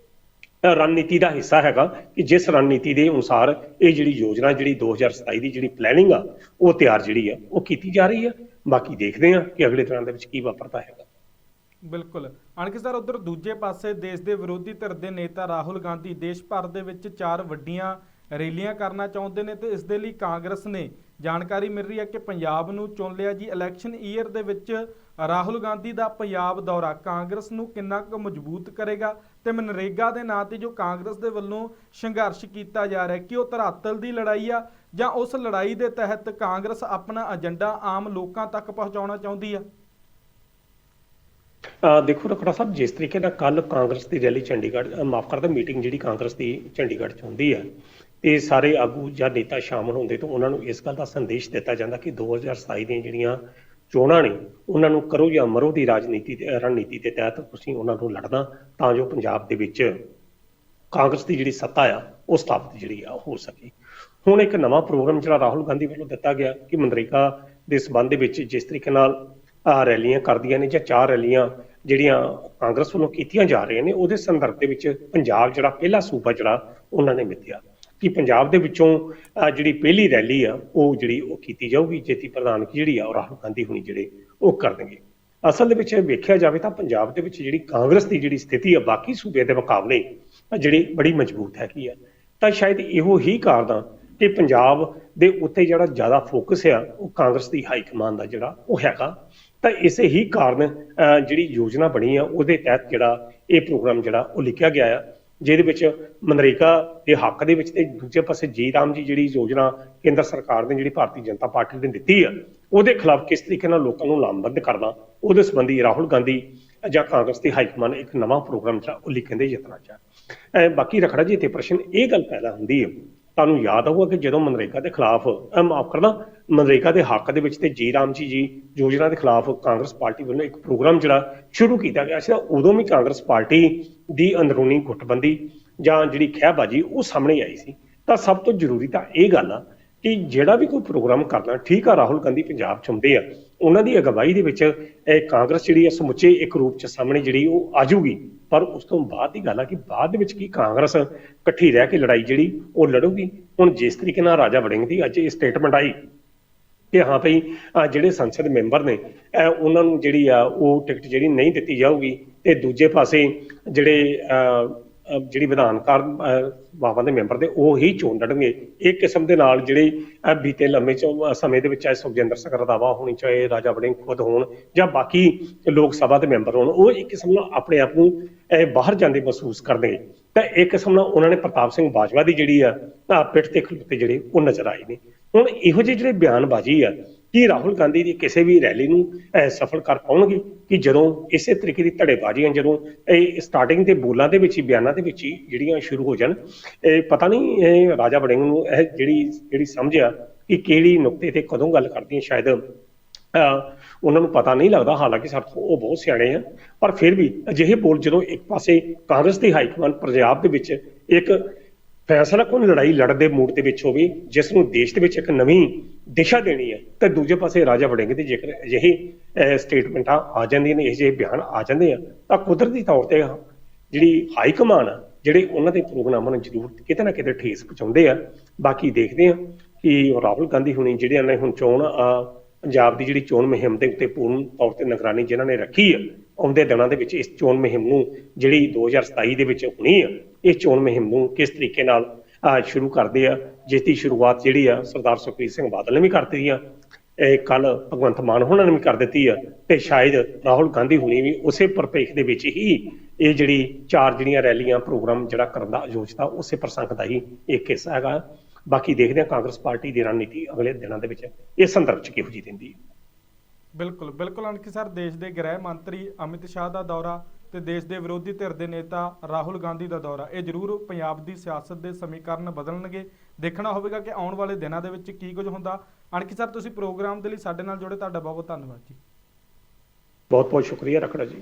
ਰਣਨੀਤੀ ਦਾ ਹਿੱਸਾ ਹੈਗਾ ਕਿ ਜਿਸ ਰਣਨੀਤੀ ਦੇ ਅਨੁਸਾਰ ਇਹ ਜਿਹੜੀ ਯੋਜਨਾ ਜਿਹੜੀ 2027 ਦੀ ਜਿਹੜੀ ਪਲੈਨਿੰਗ ਆ, ਉਹ ਤਿਆਰ ਜਿਹੜੀ ਆ, ਉਹ ਕੀਤੀ ਜਾ ਰਹੀ ਆ। ਬਾਕੀ ਦੇਖਦੇ ਆ ਕਿ ਅਗਲੇ ਦਿਨਾਂ ਦੇ ਵਿੱਚ ਕੀ ਵਾਪਰਦਾ ਹੈਗਾ। ਬਿਲਕੁਲ। ਅਣਖ ਸਰ ਉਧਰ ਦੂਜੇ ਪਾਸੇ ਦੇਸ਼ ਦੇ ਵਿਰੋਧੀ ਧਿਰ ਦੇ ਨੇਤਾ ਰਾਹੁਲ ਗਾਂਧੀ ਦੇਸ਼ ਭਰ ਦੇ ਵਿੱਚ ਚਾਰ ਵੱਡੀਆਂ ਰੈਲੀਆਂ ਕਰਨਾ ਚਾਹੁੰਦੇ ਨੇ ਤੇ ਇਸ ਦੇ ਲਈ ਕਾਂਗਰਸ ਨੇ ਜਾਣਕਾਰੀ ਮਿਲ ਰਹੀ ਹੈ ਕਿ ਪੰਜਾਬ ਨੂੰ ਚੁਣ ਲਿਆ ਜੀ। ਇਲੈਕਸ਼ਨ ਈਅਰ ਦੇ ਵਿੱਚ ਰਾਹੁਲ ਗਾਂਧੀ ਦਾ ਪੰਜਾਬ ਦੌਰਾ ਕਾਂਗਰਸ ਨੂੰ ਕਿੰਨਾ ਕੁ ਮਜ਼ਬੂਤ ਕਰੇਗਾ ਤੇ ਮਨਰੇਗਾ ਦੇ ਨਾਂ ਤੇ ਜੋ ਕਾਂਗਰਸ ਦੇ ਵੱਲੋਂ ਸੰਘਰਸ਼ ਕੀਤਾ ਜਾ ਰਿਹਾ ਕਿ ਉਹ ਧਰਾਤਲ ਦੀ ਲੜਾਈ ਆ ਜਾਂ ਉਸ ਲੜਾਈ ਦੇ ਤਹਿਤ ਕਾਂਗਰਸ ਆਪਣਾ ਏਜੰਡਾ ਆਮ ਲੋਕਾਂ ਤੱਕ ਪਹੁੰਚਾਉਣਾ ਚਾਹੁੰਦੀ ਆ? ਦੇਖੋ ਰਖੜਾ ਸਾਹਿਬ, ਜਿਸ ਤਰੀਕੇ ਨਾਲ ਕੱਲ ਕਾਂਗਰਸ ਦੀ ਰੈਲੀ ਚੰਡੀਗੜ੍ਹ ਮਾਫ ਕਰਦਾ, ਮੀਟਿੰਗ ਜਿਹੜੀ ਕਾਂਗਰਸ ਦੀ ਚੰਡੀਗੜ੍ਹ 'ਚ ਹੁੰਦੀ ਹੈ ਤੇ ਸਾਰੇ ਆਗੂ ਜਾਂ ਨੇਤਾ ਸ਼ਾਮਲ ਹੁੰਦੇ ਤਾਂ ਉਹਨਾਂ ਨੂੰ ਇਸ ਗੱਲ ਦਾ ਸੰਦੇਸ਼ ਦਿੱਤਾ ਜਾਂਦਾ ਕਿ 2027 ਦੀਆਂ ਜਿਹੜੀਆਂ ਚੋਣਾਂ ਨੇ, ਉਹਨਾਂ ਨੂੰ ਕਰੋ ਜਾਂ ਮਰੋ ਦੀ ਰਾਜਨੀਤੀ ਤੇ ਰਣਨੀਤੀ ਦੇ ਤਹਿਤ ਤੁਸੀਂ ਉਹਨਾਂ ਨੂੰ ਲੜਨਾ, ਤਾਂ ਜੋ ਪੰਜਾਬ ਦੇ ਵਿੱਚ ਕਾਂਗਰਸ ਦੀ ਜਿਹੜੀ ਸੱਤਾ ਆ, ਉਹ ਸਥਾਪਿਤ ਜਿਹੜੀ ਆ ਹੋ ਸਕੇ। ਹੁਣ ਇੱਕ ਨਵਾਂ ਪ੍ਰੋਗਰਾਮ ਜਿਹੜਾ ਰਾਹੁਲ ਗਾਂਧੀ ਵੱਲੋਂ ਦਿੱਤਾ ਗਿਆ, ਕਿ ਮਨਰੇਗਾ ਦੇ ਸਬੰਧ ਦੇ ਵਿੱਚ ਜਿਸ ਤਰੀਕੇ ਨਾਲ ਆਹ ਰੈਲੀਆਂ ਕਰਦੀਆਂ ਨੇ ਜਾਂ ਚਾਰ ਰੈਲੀਆਂ ਜਿਹੜੀਆਂ ਕਾਂਗਰਸ ਵੱਲੋਂ ਕੀਤੀਆਂ ਜਾ ਰਹੀਆਂ ਨੇ, ਉਹਦੇ ਸੰਦਰਭ ਦੇ ਵਿੱਚ ਪੰਜਾਬ ਜਿਹੜਾ ਪਹਿਲਾ ਸੂਬਾ ਜਿਹੜਾ, ਉਹਨਾਂ ਨੇ ਮਿੱਥਿਆ। ਕਿ ਪੰਜਾਬ ਦੇ ਵਿੱਚੋਂ ਜਿਹੜੀ ਪਹਿਲੀ ਰੈਲੀ ਆ, ਉਹ ਜਿਹੜੀ ਉਹ ਕੀਤੀ ਜਾਊਗੀ, ਜੇਤੀ ਪ੍ਰਧਾਨਗੀ ਜਿਹੜੀ ਆ, ਉਹ ਰਾਹੁਲ ਗਾਂਧੀ ਹੁਣੀ ਜਿਹੜੇ ਉਹ ਕਰਨਗੇ। ਅਸਲ ਦੇ ਵਿੱਚ ਵੇਖਿਆ ਜਾਵੇ ਤਾਂ ਪੰਜਾਬ ਦੇ ਵਿੱਚ ਜਿਹੜੀ ਕਾਂਗਰਸ ਦੀ ਜਿਹੜੀ ਸਥਿਤੀ ਆ, ਬਾਕੀ ਸੂਬੇ ਦੇ ਮੁਕਾਬਲੇ ਜਿਹੜੀ ਬੜੀ ਮਜ਼ਬੂਤ ਹੈਗੀ ਆ। ਤਾਂ ਸ਼ਾਇਦ ਇਹੋ ਹੀ ਕਾਰਨ ਆ ਕਿ ਪੰਜਾਬ ਦੇ ਉੱਤੇ ਜਿਹੜਾ ਜ਼ਿਆਦਾ ਫੋਕਸ ਆ, ਉਹ ਕਾਂਗਰਸ ਦੀ ਹਾਈ ਕਮਾਨ ਦਾ ਜਿਹੜਾ ਉਹ ਹੈਗਾ। ਤਾਂ ਇਸੇ ਹੀ ਕਾਰਨ ਜਿਹੜੀ ਯੋਜਨਾ ਬਣੀ ਆ, ਉਹਦੇ ਤਹਿਤ ਜਿਹੜਾ ਇਹ ਪ੍ਰੋਗਰਾਮ ਜਿਹੜਾ ਉਹ ਲਿਖਿਆ ਗਿਆ ਆ। ਜਿਹਦੇ ਵਿੱਚ ਮਨਰੇਗਾ ਦੇ ਹੱਕ ਦੇ ਵਿੱਚ ਤੇ ਦੂਜੇ ਪਾਸੇ ਜੀ ਰਾਮ ਜੀ ਜਿਹੜੀ ਯੋਜਨਾ ਕੇਂਦਰ ਸਰਕਾਰ ਨੇ ਜਿਹੜੀ ਭਾਰਤੀ ਜਨਤਾ ਪਾਰਟੀ ਨੇ ਦਿੱਤੀ ਆ, ਉਹਦੇ ਖਿਲਾਫ ਕਿਸ ਤਰੀਕੇ ਨਾਲ ਲੋਕਾਂ ਨੂੰ ਲਾਮਬੰਦ ਕਰਨਾ, ਉਹਦੇ ਸੰਬੰਧੀ ਰਾਹੁਲ ਗਾਂਧੀ ਜਾਂ ਕਾਂਗਰਸ ਦੀ ਹਾਈਕਮਾਨ ਇੱਕ ਨਵਾਂ ਪ੍ਰੋਗਰਾਮ ਜਿਹੜਾ ਉਹ ਲਿਖਣ ਦੇ ਯਤਨਾਂ 'ਚ ਹੈ ਬਾਕੀ ਰਖੜਾ ਜੀ ਤੇ ਪ੍ਰਸ਼ਨ ਇਹ ਗੱਲ ਪੈਦਾ ਹੁੰਦੀ ਹੈ ਤੁਹਾਨੂੰ ਯਾਦ ਆਊਗਾ ਕਿ ਜਦੋਂ ਮਨਰੇਗਾ ਦੇ ਖਿਲਾਫ ਮਾਫ ਕਰਨਾ ਮਨਰੇਗਾ ਦੇ ਹੱਕ ਦੇ ਵਿੱਚ ਤੇ ਜੀ ਰਾਮ ਜੀ ਜੀ ਯੋਜਨਾ ਦੇ ਖਿਲਾਫ ਕਾਂਗਰਸ ਪਾਰਟੀ ਵੱਲੋਂ ਇੱਕ ਪ੍ਰੋਗਰਾਮ ਜਿਹੜਾ ਸ਼ੁਰੂ ਕੀਤਾ ਗਿਆ ਸੀ ਉਦੋਂ ਵੀ ਕਾਂਗਰਸ ਪਾਰਟੀ ਦੀ ਅੰਦਰੂਨੀ ਗੁੱਟਬੰਦੀ ਜਾਂ ਜਿਹੜੀ ਖਹਿਬਾਜੀ ਉਹ ਸਾਹਮਣੇ ਆਈ ਸੀ। ਤਾਂ ਸਭ ਤੋਂ ਜ਼ਰੂਰੀ ਤਾਂ ਇਹ ਗੱਲ ਆ ਕਿ ਜਿਹੜਾ ਵੀ ਕੋਈ ਪ੍ਰੋਗਰਾਮ ਕਰਨਾ ਠੀਕ ਆ, ਰਾਹੁਲ ਗਾਂਧੀ ਪੰਜਾਬ ਚ ਹੁੰਦੇ ਆ, ਉਹਨਾਂ ਦੀ ਅਗਵਾਈ ਦੇ ਵਿੱਚ ਇਹ ਕਾਂਗਰਸ ਜਿਹੜੀ ਆ ਸਮੁੱਚੇ ਇੱਕ ਰੂਪ ਚ ਸਾਹਮਣੇ ਜਿਹੜੀ ਉਹ ਆਜੂਗੀ। ਪਰ ਉਸ ਤੋਂ ਬਾਅਦ ਦੀ ਗੱਲ ਆ ਕਿ ਬਾਅਦ ਦੇ ਵਿੱਚ ਕੀ ਕਾਂਗਰਸ ਇਕੱਠੀ ਰਹਿ ਕੇ ਲੜਾਈ ਜਿਹੜੀ ਉਹ ਲੜੂਗੀ। ਹੁਣ ਜਿਸ ਤਰੀਕੇ ਨਾਲ ਰਾਜਾ ਵੜਿੰਗ ਦੀ ਅੱਜ ਇਹ ਸਟੇਟਮੈਂਟ ਆਈ ਕਿ ਹਾਂ ਭਈ ਜਿਹੜੇ ਸੰਸਦ ਮੈਂਬਰ ਨੇ ਉਹਨਾਂ ਨੂੰ ਜਿਹੜੀ ਆ ਉਹ ਟਿਕਟ ਜਿਹੜੀ ਨਹੀਂ ਦਿੱਤੀ ਜਾਊਗੀ ਤੇ ਦੂਜੇ ਪਾਸੇ ਜਿਹੜੇ ਜਿਹੜੀ ਵਿਧਾਨਕਾਰ ਅਹ, ਦੇ ਮੈਂਬਰ ਦੇ ਉਹ ਹੀ ਚੋਣ ਲੜਨਗੇ। ਇੱਕ ਕਿਸਮ ਦੇ ਨਾਲ ਜਿਹੜੇ ਬੀਤੇ ਲੰਮੇ ਸਮੇਂ ਦੇ ਵਿੱਚ ਚਾਹੇ ਸੁਖਜਿੰਦਰ ਸਿੰਘ ਰੰਧਾਵਾ ਹੋਣੀ ਚਾਹੇ ਰਾਜਾ ਵੜਿੰਗ ਖੁਦ ਹੋਣ ਜਾਂ ਬਾਕੀ ਲੋਕ ਸਭਾ ਦੇ ਮੈਂਬਰ ਹੋਣ ਉਹ ਇੱਕ ਕਿਸਮ ਨਾਲ ਆਪਣੇ ਆਪ ਨੂੰ ਬਾਹਰ ਜਾਂਦੇ ਮਹਿਸੂਸ ਕਰਦੇ ਤਾਂ ਇੱਕ ਕਿਸਮ ਨਾਲ ਉਹਨਾਂ ਨੇ ਪ੍ਰਤਾਪ ਸਿੰਘ ਬਾਜਵਾ ਦੀ ਜਿਹੜੀ ਆ ਪਿੱਠ ਤੇ ਖਲੋਤੇ ਜਿਹੜੇ ਉਹ ਨਜ਼ਰ ਆਏ ਨੇ। ਹੁਣ ਇਹੋ ਜਿਹੇ ਜਿਹੜੇ ਬਿਆਨਬਾਜ਼ੀ ਆ, ਕੀ ਰਾਹੁਲ ਗਾਂਧੀ ਦੀ ਕਿਸੇ ਵੀ ਰੈਲੀ ਨੂੰ ਸਫਲ ਕਰ ਪਾਉਣਗੇ? ਕਿ ਜਦੋਂ ਇਸੇ ਤਰੀਕੇ ਦੀ ਧੜੇਬਾਜ਼ੀਆਂ ਜਦੋਂ ਇਹ ਸਟਾਰਟਿੰਗ ਦੇ ਬੋਲਾਂ ਦੇ ਵਿੱਚ ਹੀ, ਬਿਆਨਾਂ ਦੇ ਵਿੱਚ ਹੀ ਜਿਹੜੀਆਂ ਸ਼ੁਰੂ ਹੋ ਜਾਣ, ਇਹ ਪਤਾ ਨਹੀਂ, ਇਹ ਰਾਜਾ ਵੜਿੰਗ ਨੂੰ ਇਹ ਜਿਹੜੀ ਜਿਹੜੀ ਸਮਝ ਆ ਕਿ ਕਿਹੜੀ ਨੁਕਤੇ ਤੇ ਕਦੋਂ ਗੱਲ ਕਰਦੀ ਹੈ ਸ਼ਾਇਦ, ਅਹ ਉਹਨਾਂ ਨੂੰ ਪਤਾ ਨਹੀਂ ਲੱਗਦਾ, ਹਾਲਾਂਕਿ ਸਾਡੇ ਉਹ ਬਹੁਤ ਸਿਆਣੇ ਆ, ਪਰ ਫਿਰ ਵੀ ਅਜਿਹੇ ਬੋਲ ਜਦੋਂ ਇੱਕ ਪਾਸੇ ਕਾਂਗਰਸ ਦੀ ਹਾਈਕਮਾਨ ਪੰਜਾਬ ਦੇ ਵਿੱਚ ਇੱਕ ਫੈਸਲਾ ਕੋਣ ਲੜਾਈ ਲੜਨ ਦੇ ਮੂਡ ਦੇ ਵਿੱਚ ਹੋਵੇ ਜਿਸ ਨੂੰ ਦੇਸ਼ ਦੇ ਵਿੱਚ ਇੱਕ ਨਵੀਂ ਦਿਸ਼ਾ ਦੇਣੀ ਹੈ, ਤੇ ਦੂਜੇ ਪਾਸੇ ਰਾਜਾ ਵੜਿੰਗ ਦੇ ਜੇਕਰ ਅਜਿਹੇ ਸਟੇਟਮੈਂਟਾਂ ਆ ਜਾਂਦੀਆਂ ਨੇ, ਅਜਿਹੇ ਬਿਆਨ ਆ ਜਾਂਦੇ ਆ, ਤਾਂ ਕੁਦਰਤੀ ਤੌਰ ਤੇ ਜਿਹੜੀ ਹਾਈ ਕਮਾਨ ਆ, ਜਿਹੜੇ ਉਹਨਾਂ ਦੇ ਪ੍ਰੋਗਰਾਮਾਂ ਨੂੰ ਜ਼ਰੂਰ ਕਿਤੇ ਨਾ ਕਿਤੇ ਠੇਸ ਪਹੁੰਚਾਉਂਦੇ ਆ। ਬਾਕੀ ਦੇਖਦੇ ਆ ਕਿ ਰਾਹੁਲ ਗਾਂਧੀ ਹੁਣੀ ਜਿਹੜਿਆਂ ਨੇ ਹੁਣ ਚੋਣ ਪੰਜਾਬ ਦੀ ਜਿਹੜੀ ਚੋਣ ਮੁਹਿੰਮ ਦੇ ਉੱਤੇ ਪੂਰਨ ਤੌਰ ਤੇ ਨਿਗਰਾਨੀ ਜਿਨ੍ਹਾਂ ਨੇ ਰੱਖੀ ਹੈ ਆਉਂਦੇ ਦਿਨਾਂ ਦੇ ਵਿੱਚ ਇਸ ਚੋਣ ਮੁਹਿੰਮ ਨੂੰ ਜਿਹੜੀ 2027 ਦੇ ਵਿੱਚ ਹੋਣੀ ਆ ਇਸ ਚੋਣ ਮੁਹਿੰਮ ਨੂੰ ਕਿਸ ਤਰੀਕੇ ਨਾਲ ਸ਼ੁਰੂ ਕਰਦੇ ਆ, ਜਿਸ ਦੀ ਸ਼ੁਰੂਆਤ ਜਿਹੜੀ ਆ ਸਰਦਾਰ ਸੁਖਬੀਰ ਸਿੰਘ ਬਾਦਲ ਨੇ ਵੀ ਕਰ ਦਿੱਤੀ ਆ, ਇਹ ਕੱਲ ਭਗਵੰਤ ਮਾਨ ਹੋਣਾ ਨੇ ਵੀ ਕਰ ਦਿੱਤੀ ਆ, ਤੇ ਸ਼ਾਇਦ ਰਾਹੁਲ ਗਾਂਧੀ ਹੁਣੀ ਵੀ ਉਸੇ ਪਰਪੇਖ ਦੇ ਵਿੱਚ ਹੀ ਇਹ ਜਿਹੜੀ ਚਾਰ ਜਿਹੜੀਆਂ ਰੈਲੀਆਂ ਪ੍ਰੋਗਰਾਮ ਜਿਹੜਾ ਕਰਨ ਦਾ ਆਯੋਜਤਾ ਉਸੇ ਪ੍ਰਸੰਗ ਦਾ ਹੀ ਇੱਕ ਹਿੱਸਾ ਹੈਗਾ। ਬਾਕੀ ਦੇਖਦੇ ਹਾਂ ਕਾਂਗਰਸ ਪਾਰਟੀ ਦੀ ਰਣਨੀਤੀ ਅਗਲੇ ਦਿਨਾਂ ਦੇ ਵਿੱਚ ਇਸ ਸੰਦਰਭ ਚ ਕਿਹੋ ਜਿਹੀ ਦਿੰਦੀ ਹੈ। ਬਿਲਕੁਲ ਬਿਲਕੁਲ ਅਨਕੀ ਸਰ ਦੇਸ਼ ਦੇ ਗ੍ਰਹਿ ਮੰਤਰੀ ਅਮਿਤ ਸ਼ਾਹ ਦਾ ਦੌਰਾ ਤੇ ਦੇਸ਼ ਦੇ ਵਿਰੋਧੀ ਧਿਰ ਦੇ ਨੇਤਾ ਰਾਹੁਲ ਗਾਂਧੀ ਦਾ ਦੌਰਾ ਇਹ ਜ਼ਰੂਰ ਪੰਜਾਬ ਦੀ ਸਿਆਸਤ ਦੇ ਸਮੀਕਰਨ ਬਦਲਣਗੇ। ਦੇਖਣਾ ਹੋਵੇਗਾ ਕਿ ਆਉਣ ਵਾਲੇ ਦਿਨਾਂ ਦੇ ਵਿੱਚ ਕੀ ਕੁਝ ਹੁੰਦਾ। ਅਨਕੀ ਸਰ ਤੁਸੀਂ ਪ੍ਰੋਗਰਾਮ ਦੇ ਲਈ ਸਾਡੇ ਨਾਲ ਜੁੜੇ ਤੁਹਾਡਾ ਬਹੁਤ ਬਹੁਤ ਧੰਨਵਾਦ ਜੀ। ਬਹੁਤ ਬਹੁਤ ਸ਼ੁਕਰੀਆ ਰਖੜਾ ਜੀ।